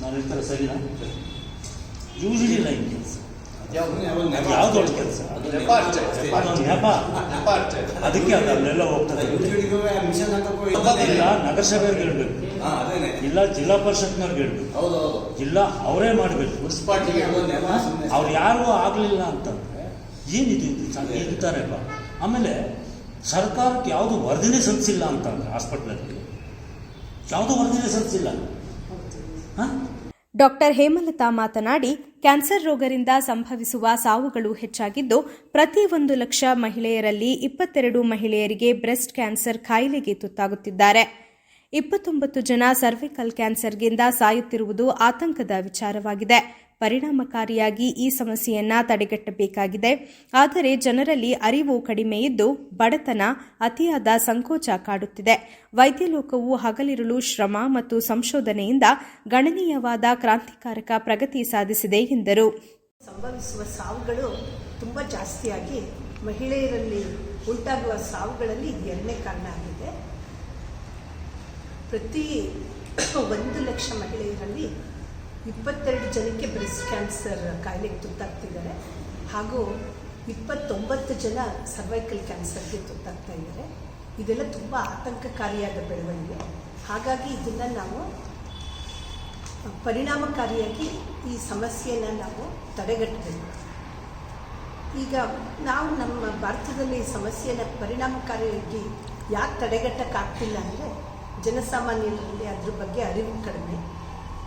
S11: ನಾನು ಹೇಳ್ತಾರೆ ಸರಿನಾ? ಯುಜಿಡಿ ಲೈನ್ ಕೆಲಸ. ಯಾವ್ದು ಒಳ್ಳೆ ಕೆಲಸ? ಅದಕ್ಕೆ ಅದನ್ನೆಲ್ಲ ಅಲ್ಲೆಲ್ಲ ಹೋಗ್ತದೆ. ಇಲ್ಲ ನಗರಸಭೆಯವ್ರಿಗೆ ಹೇಳ್ಬೇಕು. ಇಲ್ಲ ಜಿಲ್ಲಾ ಪರಿಷತ್ನವ್ರಿಗೆ ಹೇಳ್ಬೇಕು. ಇಲ್ಲ ಅವರೇ ಮಾಡಬೇಕು. ಅವ್ರು ಯಾರು ಆಗಲಿಲ್ಲ ಅಂತಂದ್ರೆ ಏನಿದು ಇದು? ಸಣ್ಣ ಇರ್ತಾರೆ ಆಮೇಲೆ ಸರ್ಕಾರಕ್ಕೆ ಯಾವುದು ವರದಿನೇ ಸಲ್ಲಿಸಿಲ್ಲ ಅಂತಂದ್ರೆ ಹಾಸ್ಪಿಟ್ಲಲ್ಲಿ. ಯಾವುದು ವರದಿನೇ ಸಲ್ಲಿಸಿಲ್ಲ? ಹಾಂ?
S1: ಡಾಕ್ಟರ್ ಹೇಮಲತಾ ಮಾತನಾಡಿ, ಕ್ಯಾನ್ಸರ್ ರೋಗರಿಂದ ಸಂಭವಿಸುವ ಸಾವುಗಳು ಹೆಚ್ಚಾಗಿದ್ದು, ಪ್ರತಿ ಒಂದು ಲಕ್ಷ ಮಹಿಳೆಯರಲ್ಲಿ ಇಪ್ಪತ್ತೆರಡು ಮಹಿಳೆಯರಿಗೆ ಬ್ರೆಸ್ಟ್ ಕ್ಯಾನ್ಸರ್ ಖಾಯಿಲೆಗೆ ತುತ್ತಾಗುತ್ತಿದ್ದಾರೆ. ಇಪ್ಪತ್ತೊಂಬತ್ತು ಜನ ಸರ್ವಿಕಲ್ ಕ್ಯಾನ್ಸರ್ಗಿಂದ ಸಾಯುತ್ತಿರುವುದು ಆತಂಕದ ವಿಚಾರವಾಗಿದೆ. ಪರಿಣಾಮಕಾರಿಯಾಗಿ ಈ ಸಮಸ್ಯೆಯನ್ನ ತಡೆಗಟ್ಟಬೇಕಾಗಿದೆ. ಆದರೆ ಜನರಲ್ಲಿ ಅರಿವು ಕಡಿಮೆ ಇದ್ದು ಬಡತನ ಅತಿಯಾದ ಸಂಕೋಚ ಕಾಡುತ್ತಿದೆ. ವೈದ್ಯಲೋಕವು ಹಗಲಿರುಳು ಶ್ರಮ ಮತ್ತು ಸಂಶೋಧನೆಯಿಂದ ಗಣನೀಯವಾದ ಕ್ರಾಂತಿಕಾರಕ ಪ್ರಗತಿ ಸಾಧಿಸಿದೆ ಎಂದರು.
S12: ಸಂಭವಿಸುವ ಸಾವುಗಳು ತುಂಬ ಜಾಸ್ತಿಯಾಗಿ ಮಹಿಳೆಯರಲ್ಲಿ ಉಂಟಾಗುವ ಸಾವುಗಳಲ್ಲಿ ಎರಡನೇ ಕಾರಣ ಆಗಿದೆ. ಪ್ರತಿ ಒಂದು ಲಕ್ಷ ಮಹಿಳೆಯರಲ್ಲಿ ಇಪ್ಪತ್ತೆರಡು ಜನಕ್ಕೆ ಬ್ರೆಸ್ಟ್ ಕ್ಯಾನ್ಸರ್ ಕಾಯಿಲೆಗೆ ತುತ್ತಾಗ್ತಿದ್ದಾರೆ. ಹಾಗೂ ಇಪ್ಪತ್ತೊಂಬತ್ತು ಜನ ಸರ್ವೈಕಲ್ ಕ್ಯಾನ್ಸರ್ಗೆ ತುತ್ತಾಗ್ತಾ ಇದ್ದಾರೆ. ಇದೆಲ್ಲ ತುಂಬ ಆತಂಕಕಾರಿಯಾದ ಬೆಳವಣಿಗೆ. ಹಾಗಾಗಿ ಇದನ್ನು ನಾವು ಪರಿಣಾಮಕಾರಿಯಾಗಿ ಈ ಸಮಸ್ಯೆಯನ್ನು ನಾವು ತಡೆಗಟ್ಟಬೇಕು. ಈಗ ನಾವು ನಮ್ಮ ಭಾರತದಲ್ಲಿ ಈ ಸಮಸ್ಯೆನ ಪರಿಣಾಮಕಾರಿಯಾಗಿ ಯಾಕೆ ತಡೆಗಟ್ಟಕ್ಕಾಗ್ತಿಲ್ಲ ಅಂದರೆ, ಜನಸಾಮಾನ್ಯರಲ್ಲಿ ಅದ್ರ ಬಗ್ಗೆ ಅರಿವು ಕಡಿಮೆ.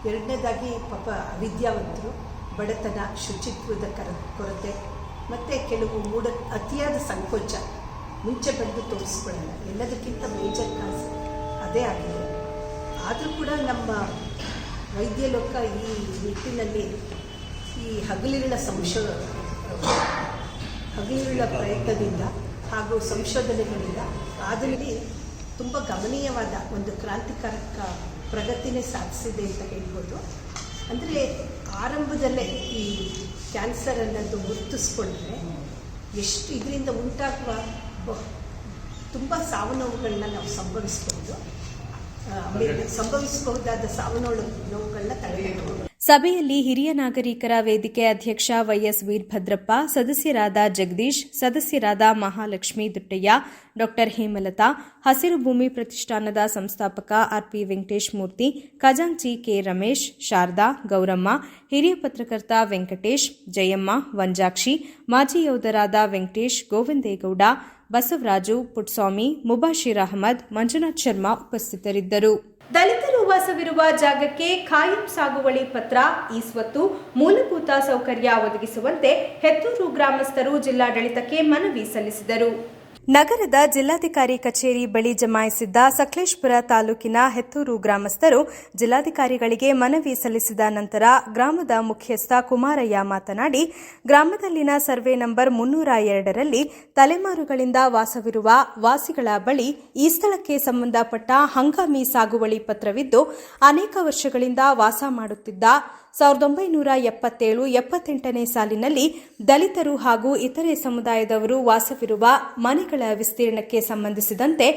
S12: ಎರಡನೇದಾಗಿ ಪಾಪ ಅವಿದ್ಯಾವಂತರು, ಬಡತನ, ಶುಚಿತ್ವದ ಕರ, ಕೊರತೆ, ಮತ್ತು ಕೆಲವು ಮೂಢ, ಅತಿಯಾದ ಸಂಕೋಚ ಮುಂಚೆ ಬಂದು ತೋರಿಸ್ಕೊಳ್ಳಲ್ಲ. ಎಲ್ಲದಕ್ಕಿಂತ ಮೇಜರ್ ಕಾಸ್ ಅದೇ ಆಗಿದೆ. ಆದರೂ ಕೂಡ ನಮ್ಮ ವೈದ್ಯ ಲೋಕ ಈ ನಿಟ್ಟಿನಲ್ಲಿ ಈ ಹಗಲಿರುಳ ಸಂಶೋ ಹಗಲಿರುಳ ಪ್ರಯತ್ನದಿಂದ ಹಾಗೂ ಸಂಶೋಧನೆಗಳಿಂದ ಅದರಲ್ಲಿ ತುಂಬ ಗಮನೀಯವಾದ ಒಂದು ಕ್ರಾಂತಿಕಾರಕ ಪ್ರಗತಿನೇ ಸಾಧಿಸಿದೆ ಅಂತ ಹೇಳ್ಬೋದು. ಅಂದರೆ ಆರಂಭದಲ್ಲೇ ಈ ಕ್ಯಾನ್ಸರ್ ಅನ್ನೋದು ಗುರುತಿಸ್ಕೊಂಡ್ರೆ ಎಷ್ಟು ಇದರಿಂದ ಉಂಟಾಗುವ ತುಂಬ ಸಾವು ನೋವುಗಳನ್ನ ನಾವು ಸಂಭವಿಸ್ಬೋದು. ಸಂಭವಿಸಬಹುದಾದ ಸಾವು ನೋವು ನೋವುಗಳನ್ನ ತಡೆಗಟ್ಟಬಹುದು
S1: ಸಭೆಯಲ್ಲಿ ಹಿರಿಯ ನಾಗರಿಕರ ವೇದಿಕೆ ಅಧ್ಯಕ್ಷ ವೈಎಸ್ ವೀರಭದ್ರಪ್ಪ, ಸದಸ್ಯರಾದ ಜಗದೀಶ್, ಸದಸ್ಯರಾದ ಮಹಾಲಕ್ಷ್ಮಿ ದುಟ್ಟಯ್ಯ ಡಾ ಹೇಮಲತಾ, ಹಸಿರು ಭೂಮಿ ಪ್ರತಿಷ್ಠಾನದ ಸಂಸ್ಥಾಪಕ ಆರ್ಪಿ ವೆಂಕಟೇಶ್ ಮೂರ್ತಿ, ಖಜಾಂಚಿ ಕೆ. ರಮೇಶ್, ಶಾರದಾ, ಗೌರಮ್ಮ, ಹಿರಿಯ ಪತ್ರಕರ್ತ ವೆಂಕಟೇಶ್, ಜಯಮ್ಮ, ವಂಜಾಕ್ಷಿ, ಮಾಜಿ ಯೋಧರಾದ ವೆಂಕಟೇಶ್ ಗೋವಿಂದೇಗೌಡ, ಬಸವರಾಜು ಪುಟ್ಸ್ವಾಮಿ ಮುಬಾಶಿರ್ ಅಹಮದ್, ಮಂಜುನಾಥ್ ಶರ್ಮಾ ಉಪಸ್ಥಿತರಿದ್ದರು. ದಲಿತರು ವಾಸವಿರುವ ಜಾಗಕ್ಕೆ ಖಾಯಂ ಸಾಗುವಳಿ ಪತ್ರ, ಈ ಸ್ವತ್ತು, ಮೂಲಭೂತ ಸೌಕರ್ಯ ಒದಗಿಸುವಂತೆ ಹೆತ್ತೂರು ಗ್ರಾಮಸ್ಥರು ಜಿಲ್ಲಾಡಳಿತಕ್ಕೆ ಮನವಿ ಸಲ್ಲಿಸಿದರು. ನಗರದ ಜಿಲ್ಲಾಧಿಕಾರಿ ಕಚೇರಿ ಬಳಿ ಜಮಾಯಿಸಿದ್ದ ಸಕಲೇಶ್ಪುರ ತಾಲೂಕಿನ ಹೆತ್ತೂರು ಗ್ರಾಮಸ್ಥರು ಜಿಲ್ಲಾಧಿಕಾರಿಗಳಿಗೆ ಮನವಿ ಸಲ್ಲಿಸಿದ ನಂತರ ಗ್ರಾಮದ ಮುಖ್ಯಸ್ಥ ಕುಮಾರಯ್ಯ ಮಾತನಾಡಿ, ಗ್ರಾಮದಲ್ಲಿನ ಸರ್ವೆ ನಂಬರ್ ಮುನ್ನೂರ ಎರಡರಲ್ಲಿ ತಲೆಮಾರುಗಳಿಂದ ವಾಸವಿರುವ ವಾಸಿಗಳ ಬಳಿ ಈ ಸ್ಥಳಕ್ಕೆ ಸಂಬಂಧಪಟ್ಟ ಹಂಗಾಮಿ ಸಾಗುವಳಿ ಪತ್ರವಿದ್ದು, ಅನೇಕ ವರ್ಷಗಳಿಂದ ವಾಸ ಮಾಡುತ್ತಿದ್ದ ಸಾವಿರದ ಒಂಬೈನೂರ ಎಪ್ಪತ್ತೇಳು, ಎಪ್ಪತ್ತೆಂಟನೇ ಸಾಲಿನಲ್ಲಿ ದಲಿತರು ಹಾಗೂ ಇತರೆ ಸಮುದಾಯದವರು ವಾಸವಿರುವ ಮನೆಗಳ ವಿಸ್ತೀರ್ಣಕ್ಕೆ ಸಂಬಂಧಿಸಿದಂತೆ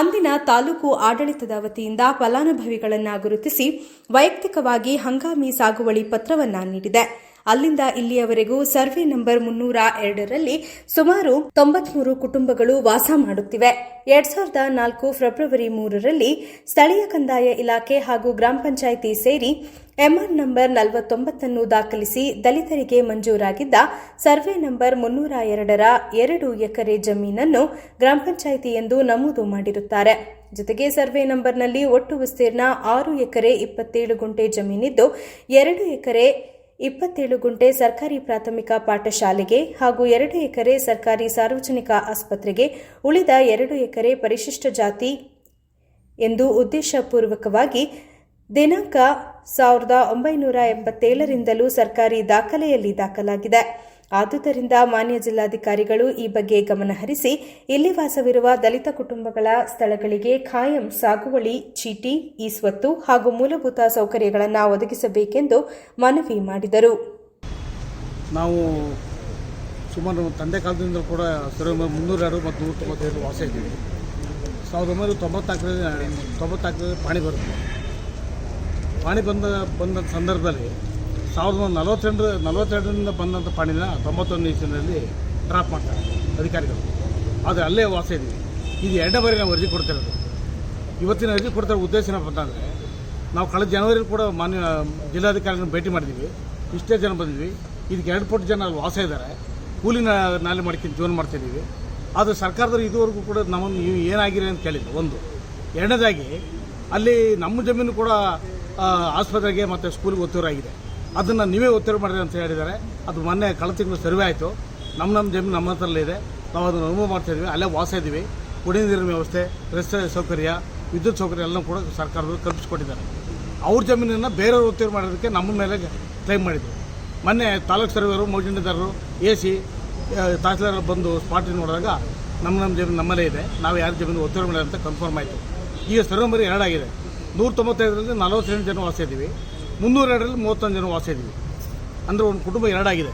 S1: ಅಂದಿನ ತಾಲೂಕು ಆಡಳಿತದ ವತಿಯಿಂದ ಫಲಾನುಭವಿಗಳನ್ನು ಗುರುತಿಸಿ ವೈಯಕ್ತಿಕವಾಗಿ ಹಂಗಾಮಿ ಸಾಗುವಳಿ ಪತ್ರವನ್ನ ನೀಡಿದೆ. ಅಲ್ಲಿಂದ ಇಲ್ಲಿಯವರೆಗೂ ಸರ್ವೆ ನಂಬರ್ ಮುನ್ನೂರ ಎರಡರಲ್ಲಿ ಸುಮಾರು ತೊಂಬತ್ಮೂರು ಕುಟುಂಬಗಳು ವಾಸ ಮಾಡುತ್ತಿವೆ. ಎರಡ್ ಸಾವಿರದ ನಾಲ್ಕು ಫೆಬ್ರವರಿ ಮೂರರಲ್ಲಿ ಸ್ಥಳೀಯ ಕಂದಾಯ ಇಲಾಖೆ ಹಾಗೂ ಗ್ರಾಮ ಪಂಚಾಯಿತಿ ಸೇರಿ ಎಂಆರ್ ನಂಬರ್ ನಲವತ್ತೊಂಬತ್ತನ್ನು ದಾಖಲಿಸಿ ದಲಿತರಿಗೆ ಮಂಜೂರಾಗಿದ್ದ ಸರ್ವೆ ನಂಬರ್ ಮುನ್ನೂರ ಎರಡರ ಎರಡು ಎಕರೆ ಜಮೀನನ್ನು ಗ್ರಾಮ ಪಂಚಾಯಿತಿ ಎಂದು ನಮೂದು ಮಾಡಿರುತ್ತಾರೆ. ಜೊತೆಗೆ ಸರ್ವೆ ನಂಬರ್ನಲ್ಲಿ ಒಟ್ಟು ವಿಸ್ತೀರ್ಣ ಆರು ಎಕರೆ ಇಪ್ಪತ್ತೇಳು ಗುಂಟೆ ಜಮೀನಿದ್ದು ಎರಡು ಎಕರೆ ಇಪ್ಪತ್ತೇಳು ಗುಂಟೆ ಸರ್ಕಾರಿ ಪ್ರಾಥಮಿಕ ಪಾಠಶಾಲೆಗೆ ಹಾಗೂ ಎರಡು ಎಕರೆ ಸರ್ಕಾರಿ ಸಾರ್ವಜನಿಕ ಆಸ್ಪತ್ರೆಗೆ ಉಳಿದ ಎರಡು ಎಕರೆ ಪರಿಶಿಷ್ಟ ಜಾತಿ ಎಂದು ಉದ್ದೇಶಪೂರ್ವಕವಾಗಿ ದಿನಾಂಕ ಸಾವಿರದ ಒಂಬೈನೂರ ಎಂಬತ್ತೇಳರಿಂದಲೂ ಸರ್ಕಾರಿ ದಾಖಲೆಯಲ್ಲಿ ದಾಖಲಾಗಿದೆ. ಆದುದರಿಂದ ಮಾನ್ಯ ಜಿಲ್ಲಾಧಿಕಾರಿಗಳು ಈ ಬಗ್ಗೆ ಗಮನಹರಿಸಿ ಇಲ್ಲಿ ವಾಸವಿರುವ ದಲಿತ ಕುಟುಂಬಗಳ ಸ್ಥಳಗಳಿಗೆ ಖಾಯಂ ಸಾಗುವಳಿ, ಚೀಟಿ, ಈ ಸ್ವತ್ತು ಹಾಗೂ ಮೂಲಭೂತ ಸೌಕರ್ಯಗಳನ್ನು ಒದಗಿಸಬೇಕೆಂದು ಮನವಿ ಮಾಡಿದರು.
S3: ನಾವು ಸುಮಾರು ತಂದೆ ಕಾಲದಿಂದ ಕೂಡ ಮುನ್ನೂರ ಎರಡು ಮತ್ತು ನೂರ ತೊಂಬತ್ತೈದು ವಾಸ ಇದ್ದೀವಿ. ಸಾವಿರದ ಒಂಬೈನೂರ ತೊಂಬತ್ನಾಲ್ಕರಲ್ಲಿ ತೊಂಬತ್ನಾಲ್ಕರಲ್ಲಿ ಪಾಣಿ ಬರುತ್ತೆ. ಪಾಣಿ ಬಂದ ಬಂದ ಸಂದರ್ಭದಲ್ಲಿ ಸಾವಿರದ ಒಂದು ನಲವತ್ತೆರಡು ನಲವತ್ತೆರಡರಿಂದ ಬಂದಂಥ ಪಾಣಿನ ತೊಂಬತ್ತೊಂದನೇ ಇಸ್ವಿನಲ್ಲಿ ಡ್ರಾಪ್ ಮಾಡ್ತಾರೆ ಅಧಿಕಾರಿಗಳು. ಆದರೆ ಅಲ್ಲೇ ವಾಸ ಇದ್ದೀವಿ ಇದು ಎರಡನೇ ಬಾರಿ ನಾವು ಅರ್ಜಿ ಕೊಡ್ತಿರೋದು. ಇವತ್ತಿನ ಅರ್ಜಿ ಕೊಡ್ತಾರೆ ಉದ್ದೇಶ ಏನಪ್ಪ ಅಂತಂದರೆ, ನಾವು ಕಳೆದ ಜನವರಿ ಕೂಡ ಮಾನ್ಯ, ಜಿಲ್ಲಾಧಿಕಾರಿಗಳನ್ನ ಭೇಟಿ ಮಾಡಿದ್ದೀವಿ ಇಷ್ಟೇ ಜನ ಬಂದಿದ್ವಿ. ಇದಕ್ಕೆ ಎರಡು ಪಟ್ಟು ಜನ ಅಲ್ಲಿ ವಾಸ ಇದ್ದಾರೆ. ಕೂಲಿನ ನಾಲೆ ಮಾಡ್ಕೊಂಡು ಜೀವನ ಮಾಡ್ತಿದ್ದೀವಿ ಆದರೆ ಸರ್ಕಾರದವ್ರು ಇದುವರೆಗೂ ಕೂಡ ನಮ್ಮನ್ನು ನೀವು ಏನಾಗಿರಿ ಅಂತ ಕೇಳಿಲ್ಲ. ಒಂದು, ಎರಡನೇದಾಗಿ ಅಲ್ಲಿ ನಮ್ಮ ಜಮೀನು ಕೂಡ ಆಸ್ಪತ್ರೆಗೆ ಮತ್ತು ಸ್ಕೂಲ್ಗೆ ಒತ್ತುವರಾಗಿದೆ ಅದನ್ನು ನೀವೇ ಒತ್ತಡ ಮಾಡಿದೆ ಅಂತ ಹೇಳಿದ್ದಾರೆ. ಅದು ಮೊನ್ನೆ ಕಳೆದ ತಿಂಗಳು ಸರ್ವೆ ಆಯಿತು. ನಮ್ಮ ನಮ್ಮ ಜಮೀನು ನಮ್ಮ ಹತ್ರಲ್ಲೇ ಇದೆ. ನಾವು ಅದನ್ನು ಅನುಭವ ಮಾಡ್ತಾ ಇದ್ವಿ ಅಲ್ಲೇ ವಾಸ ಇದ್ದೀವಿ. ಕುಡಿಯ ನೀರಿನ ವ್ಯವಸ್ಥೆ, ರಸ್ತೆ ಸೌಕರ್ಯ, ವಿದ್ಯುತ್ ಸೌಕರ್ಯ ಎಲ್ಲ ಕೂಡ ಸರ್ಕಾರದವರು ಕಲ್ಪಿಸಿಕೊಟ್ಟಿದ್ದಾರೆ. ಅವ್ರ ಜಮೀನನ್ನು ಬೇರೆಯವರು ಒತ್ತಡ ಮಾಡೋದಕ್ಕೆ ನಮ್ಮ ಮೇಲೆ ಕ್ಲೈಮ್ ಮಾಡಿದ್ರು. ಮೊನ್ನೆ ತಾಲೂಕು ಸರ್ವೇರು ಮೌಜಂಡಿದಾರರು, ಎ ಸಿ ತಹಸೀಲ್ದಾರ್ ಬಂದು ಸ್ಪಾಟ್ ನೋಡಿದಾಗ ನಮ್ಮ ನಮ್ಮ ಜಮೀನು ನಮ್ಮಲ್ಲೇ ಇದೆ. ನಾವು ಯಾರ ಜಮೀನು ಒತ್ತಡ ಮಾಡಿದ್ರೆ ಅಂತ ಕನ್ಫರ್ಮ್ ಆಯಿತು. ಈಗ ಸರ್ವೆ ಮರಿ ಎರಡಾಗಿದೆ. ನೂರ ತೊಂಬತ್ತೈದರಲ್ಲಿ ನಲವತ್ತೆಂಟು ಜನ ವಾಸ ಇದ್ದೀವಿ. ಮುನ್ನೂರೆರಡರಲ್ಲಿ ಮೂವತ್ತೊಂದು ಜನ ವಾಸ ಇದ್ದೀವಿ ಅಂದರೆ ಒಂದು ಕುಟುಂಬ ಎರಡಾಗಿದೆ.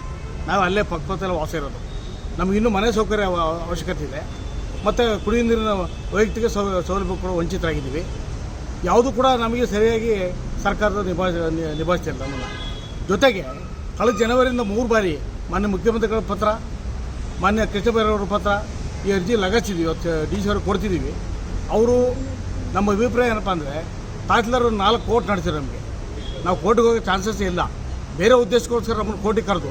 S3: ನಾವು ಅಲ್ಲೇ ಪಕ್ಕಪಕ್ಕದಲ್ಲೇ ವಾಸ ಇರೋದು. ನಮಗೆ ಇನ್ನೂ ಮನೆ ಸೌಕರ್ಯ ಅವ- ಅವಶ್ಯಕತೆ ಇದೆ. ಮತ್ತು ಕುಡಿಯುವ ನೀರಿನ ವೈಯಕ್ತಿಕ ಸೌ ಸೌಲಭ್ಯ ಕೂಡ ವಂಚಿತರಾಗಿದ್ದೀವಿ. ಯಾವುದೂ ಕೂಡ ನಮಗೆ ಸರಿಯಾಗಿ ಸರ್ಕಾರದ ನಿಭಾಯಿಸ ನಿ- ನಿಭಾಯಿಸ್ತಿಲ್ಲ ನಮ್ಮನ್ನು. ಜೊತೆಗೆ ಕಳೆದ ಜನವರಿಯಿಂದ ಮೂರು ಬಾರಿ ಮಾನ್ಯ ಮುಖ್ಯಮಂತ್ರಿಗಳ ಪತ್ರ, ಮಾನ್ಯ ಕೃಷ್ಣ ಬೈರೇಗೌಡರ ಪತ್ರ, ಈ ಅರ್ಜಿ ಲಗತ್ತಿದ್ದೀವಿ ಇವತ್ತು ಡಿ ಸಿ ಅವ್ರಿಗೆ ಕೊಡ್ತಿದ್ದೀವಿ. ಅವರು ನಮ್ಮ ಅಭಿಪ್ರಾಯ ಏನಪ್ಪ ಅಂದರೆ, ತಹಸೀಲ್ದಾರ್ ನಾಲ್ಕು ಕೋರ್ಟ್ ನಡೆಸಿದ್ರು ನಮಗೆ. ನಾವು ಕೋರ್ಟಿಗೆ ಹೋಗೋ ಚಾನ್ಸಸ್ ಇಲ್ಲ. ಬೇರೆ ಉದ್ದೇಶಕ್ಕೋಸ್ಕರ ನಮ್ಮನ್ನು ಕೋರ್ಟಿಗೆ ಕರೆದು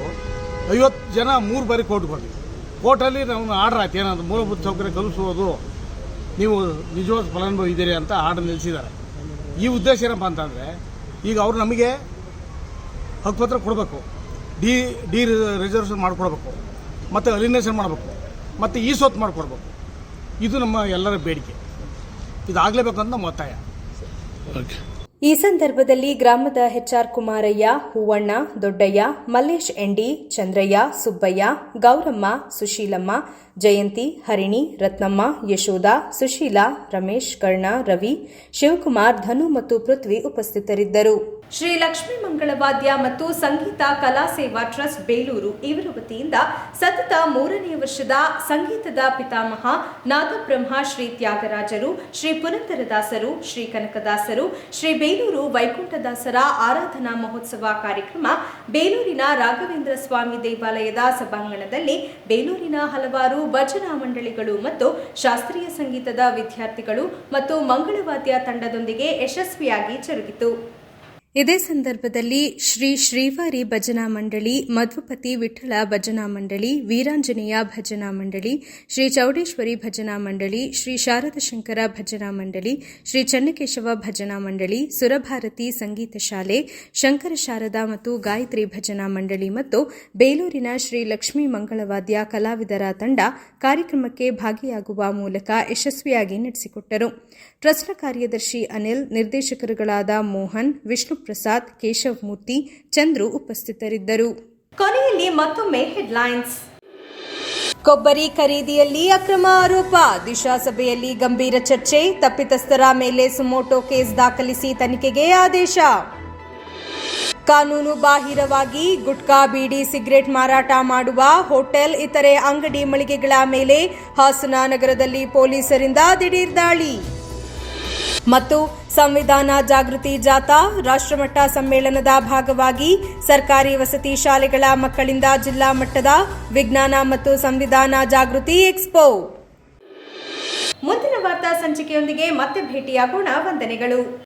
S3: ಐವತ್ತು ಜನ ಮೂರು ಬಾರಿ ಕೋರ್ಟ್ಗೆ ಬಂದ್ವಿ ಕೋರ್ಟಲ್ಲಿ ನಮ್ಮನ್ನು ಆರ್ಡರ್ ಆಯ್ತು. ಏನಂದ್ರೆ ಮೂಲಭೂತ ಸೌಕರ್ಯ ಕಲಿಸುವುದು ನೀವು ನಿಜವಾದ ಫಲಾನುಭವಿ ಇದ್ದೀರಿ ಅಂತ ಆರ್ಡರ್ ನಿಲ್ಲಿಸಿದ್ದಾರೆ. ಈ ಉದ್ದೇಶ ಏನಪ್ಪ ಅಂತಂದರೆ, ಈಗ ಅವರು ನಮಗೆ ಹಕ್ಕುಪತ್ರ ಕೊಡಬೇಕು. ಡಿ ಡಿ ರಿಸರ್ವೇಷನ್ ಮಾಡಿಕೊಡ್ಬೇಕು. ಮತ್ತು ಅಲಿನೇಷನ್ ಮಾಡಬೇಕು. ಮತ್ತು ಈ ಸೊತ್ತು ಮಾಡಿಕೊಡ್ಬೇಕು. ಇದು ನಮ್ಮ ಎಲ್ಲರ ಬೇಡಿಕೆ. ಇದಾಗಲೇಬೇಕಂತ ನಮ್ಮ ಒತ್ತಾಯ.
S1: ಈ ಸಂದರ್ಭದಲ್ಲಿ ಗ್ರಾಮದ ಎಚ್ಆರ್ ಕುಮಾರಯ್ಯ, ಹೂವಣ್ಣ, ದೊಡ್ಡಯ್ಯ, ಮಲ್ಲೇಶ್ ಎಂಡಿ ಚಂದ್ರಯ್ಯ, ಸುಬ್ಬಯ್ಯ, ಗೌರಮ್ಮ, ಸುಶೀಲಮ್ಮ, ಜಯಂತಿ, ಹರಿಣಿ, ರತ್ನಮ್ಮ, ಯಶೋಧ, ಸುಶೀಲಾ, ರಮೇಶ್, ಕರ್ಣ, ರವಿ, ಶಿವಕುಮಾರ್, ಧನು ಮತ್ತು ಪೃಥ್ವಿ ಉಪಸ್ಥಿತರಿದ್ದರು. ಶ್ರೀ ಲಕ್ಷ್ಮೀ ಮಂಗಳವಾದ್ಯ ಮತ್ತು ಸಂಗೀತ ಕಲಾ ಸೇವಾ ಟ್ರಸ್ಟ್ ಬೇಲೂರು ಇವರ ವತಿಯಿಂದ ಸತತ ಮೂರನೇ ವರ್ಷದ ಸಂಗೀತದ ಪಿತಾಮಹ ನಾಗಬ್ರಹ್ಮ ಶ್ರೀ ತ್ಯಾಗರಾಜರು, ಶ್ರೀ ಪುನಂದರದಾಸರು ಶ್ರೀ ಕನಕದಾಸರು, ಶ್ರೀ ಬೇಲೂರು ವೈಕುಂಠದಾಸರ ಆರಾಧನಾ ಮಹೋತ್ಸವ ಕಾರ್ಯಕ್ರಮ ಬೇಲೂರಿನ ರಾಘವೇಂದ್ರ ಸ್ವಾಮಿ ದೇವಾಲಯದ ಸಭಾಂಗಣದಲ್ಲಿ ಬೇಲೂರಿನ ಹಲವಾರು ಭಜನಾ ಮಂಡಳಿಗಳು ಮತ್ತು ಶಾಸ್ತ್ರೀಯ ಸಂಗೀತದ ವಿದ್ಯಾರ್ಥಿಗಳು ಮತ್ತು ಮಂಗಳವಾದ್ಯ ತಂಡದೊಂದಿಗೆ ಯಶಸ್ವಿಯಾಗಿ ಜರುಗಿತು. ಇದೇ ಸಂದರ್ಭದಲ್ಲಿ ಶ್ರೀ ಶ್ರೀವಾರಿ ಭಜನಾ ಮಂಡಳಿ, ಮಧುಪತಿ ವಿಠಲ ಭಜನಾ ಮಂಡಳಿ, ವೀರಾಂಜನೇಯ ಭಜನಾ ಮಂಡಳಿ, ಶ್ರೀ ಚೌಡೇಶ್ವರಿ ಭಜನಾ ಮಂಡಳಿ, ಶ್ರೀ ಶಾರದ ಶಂಕರ ಭಜನಾ ಮಂಡಳಿ, ಶ್ರೀ ಚನ್ನಕೇಶವ ಭಜನಾ ಮಂಡಳಿ, ಸುರಭಾರತಿ ಸಂಗೀತ ಶಾಲೆ, ಶಂಕರ ಶಾರದಾ ಮತ್ತು ಗಾಯತ್ರಿ ಭಜನಾ ಮಂಡಳಿ ಮತ್ತು ಬೇಲೂರಿನ ಶ್ರೀ ಲಕ್ಷ್ಮೀ ಮಂಗಳವಾದ್ಯ ಕಲಾವಿದರ ತಂಡ ಕಾರ್ಯಕ್ರಮಕ್ಕೆ ಭಾಗಿಯಾಗುವ ಮೂಲಕ ಯಶಸ್ವಿಯಾಗಿ ನಡೆಸಿಕೊಟ್ಟರು ಟ್ರಸ್ಟ್ನ ಕಾರ್ಯದರ್ಶಿ ಅನಿಲ್, ನಿರ್ದೇಶಕರುಗಳಾದ ಮೋಹನ್, ವಿಷ್ಣು ಪ್ರಸಾದ್ ಕೇಶವ್ ಮೂರ್ತಿ ಚಂದ್ರು ಉಪಸ್ಥಿತರಿದ್ದರು. ಕೊನೆಯಲ್ಲಿ ಮತ್ತೊಮ್ಮೆ ಹೆಡ್ಲೈನ್ಸ್. ಕೊಬ್ಬರಿ ಖರೀದಿಯಲ್ಲಿ ಅಕ್ರಮ ಆರೋಪ. ದಿಶಾ ಸಭೆಯಲ್ಲಿ ಗಂಭೀರ ಚರ್ಚೆ. ತಪ್ಪಿತಸ್ಥರ ಮೇಲೆ ಸುಮೋಟೋ ಕೇಸ್ ದಾಖಲಿಸಿ ತನಿಖೆಗೆ ಆದೇಶ. ಕಾನೂನು ಬಾಹಿರವಾಗಿ ಗುಟ್ಕಾ ಬೀಡಿ ಸಿಗರೇಟ್ ಮಾರಾಟ ಮಾಡುವ ಹೋಟೆಲ್ ಇತರೆ ಅಂಗಡಿ ಮಳಿಗೆಗಳ ಮೇಲೆ ಹಾಸನ ನಗರದಲ್ಲಿ ಪೊಲೀಸರಿಂದ ದಿಢೀರ್ ದಾಳಿ. ಮತ್ತು ಸಂವಿಧಾನ ಜಾಗೃತಿ ಜಾಥಾ ರಾಷ್ಟ್ರಮಟ್ಟ ಸಮ್ಮೇಳನದ ಭಾಗವಾಗಿ ಸರ್ಕಾರಿ ವಸತಿ ಶಾಲೆಗಳ ಮಕ್ಕಳಿಂದ ಜಿಲ್ಲಾ ಮಟ್ಟದ ವಿಜ್ಞಾನ ಮತ್ತು ಸಂವಿಧಾನ ಜಾಗೃತಿ ಎಕ್ಸ್ಪೋ. ಮುಂದಿನ ವಾರ್ತಾ ಸಂಚಿಕೆಯೊಂದಿಗೆ ಮತ್ತೆ ಭೇಟಿಯಾಗೋಣ. ವಂದನೆಗಳು.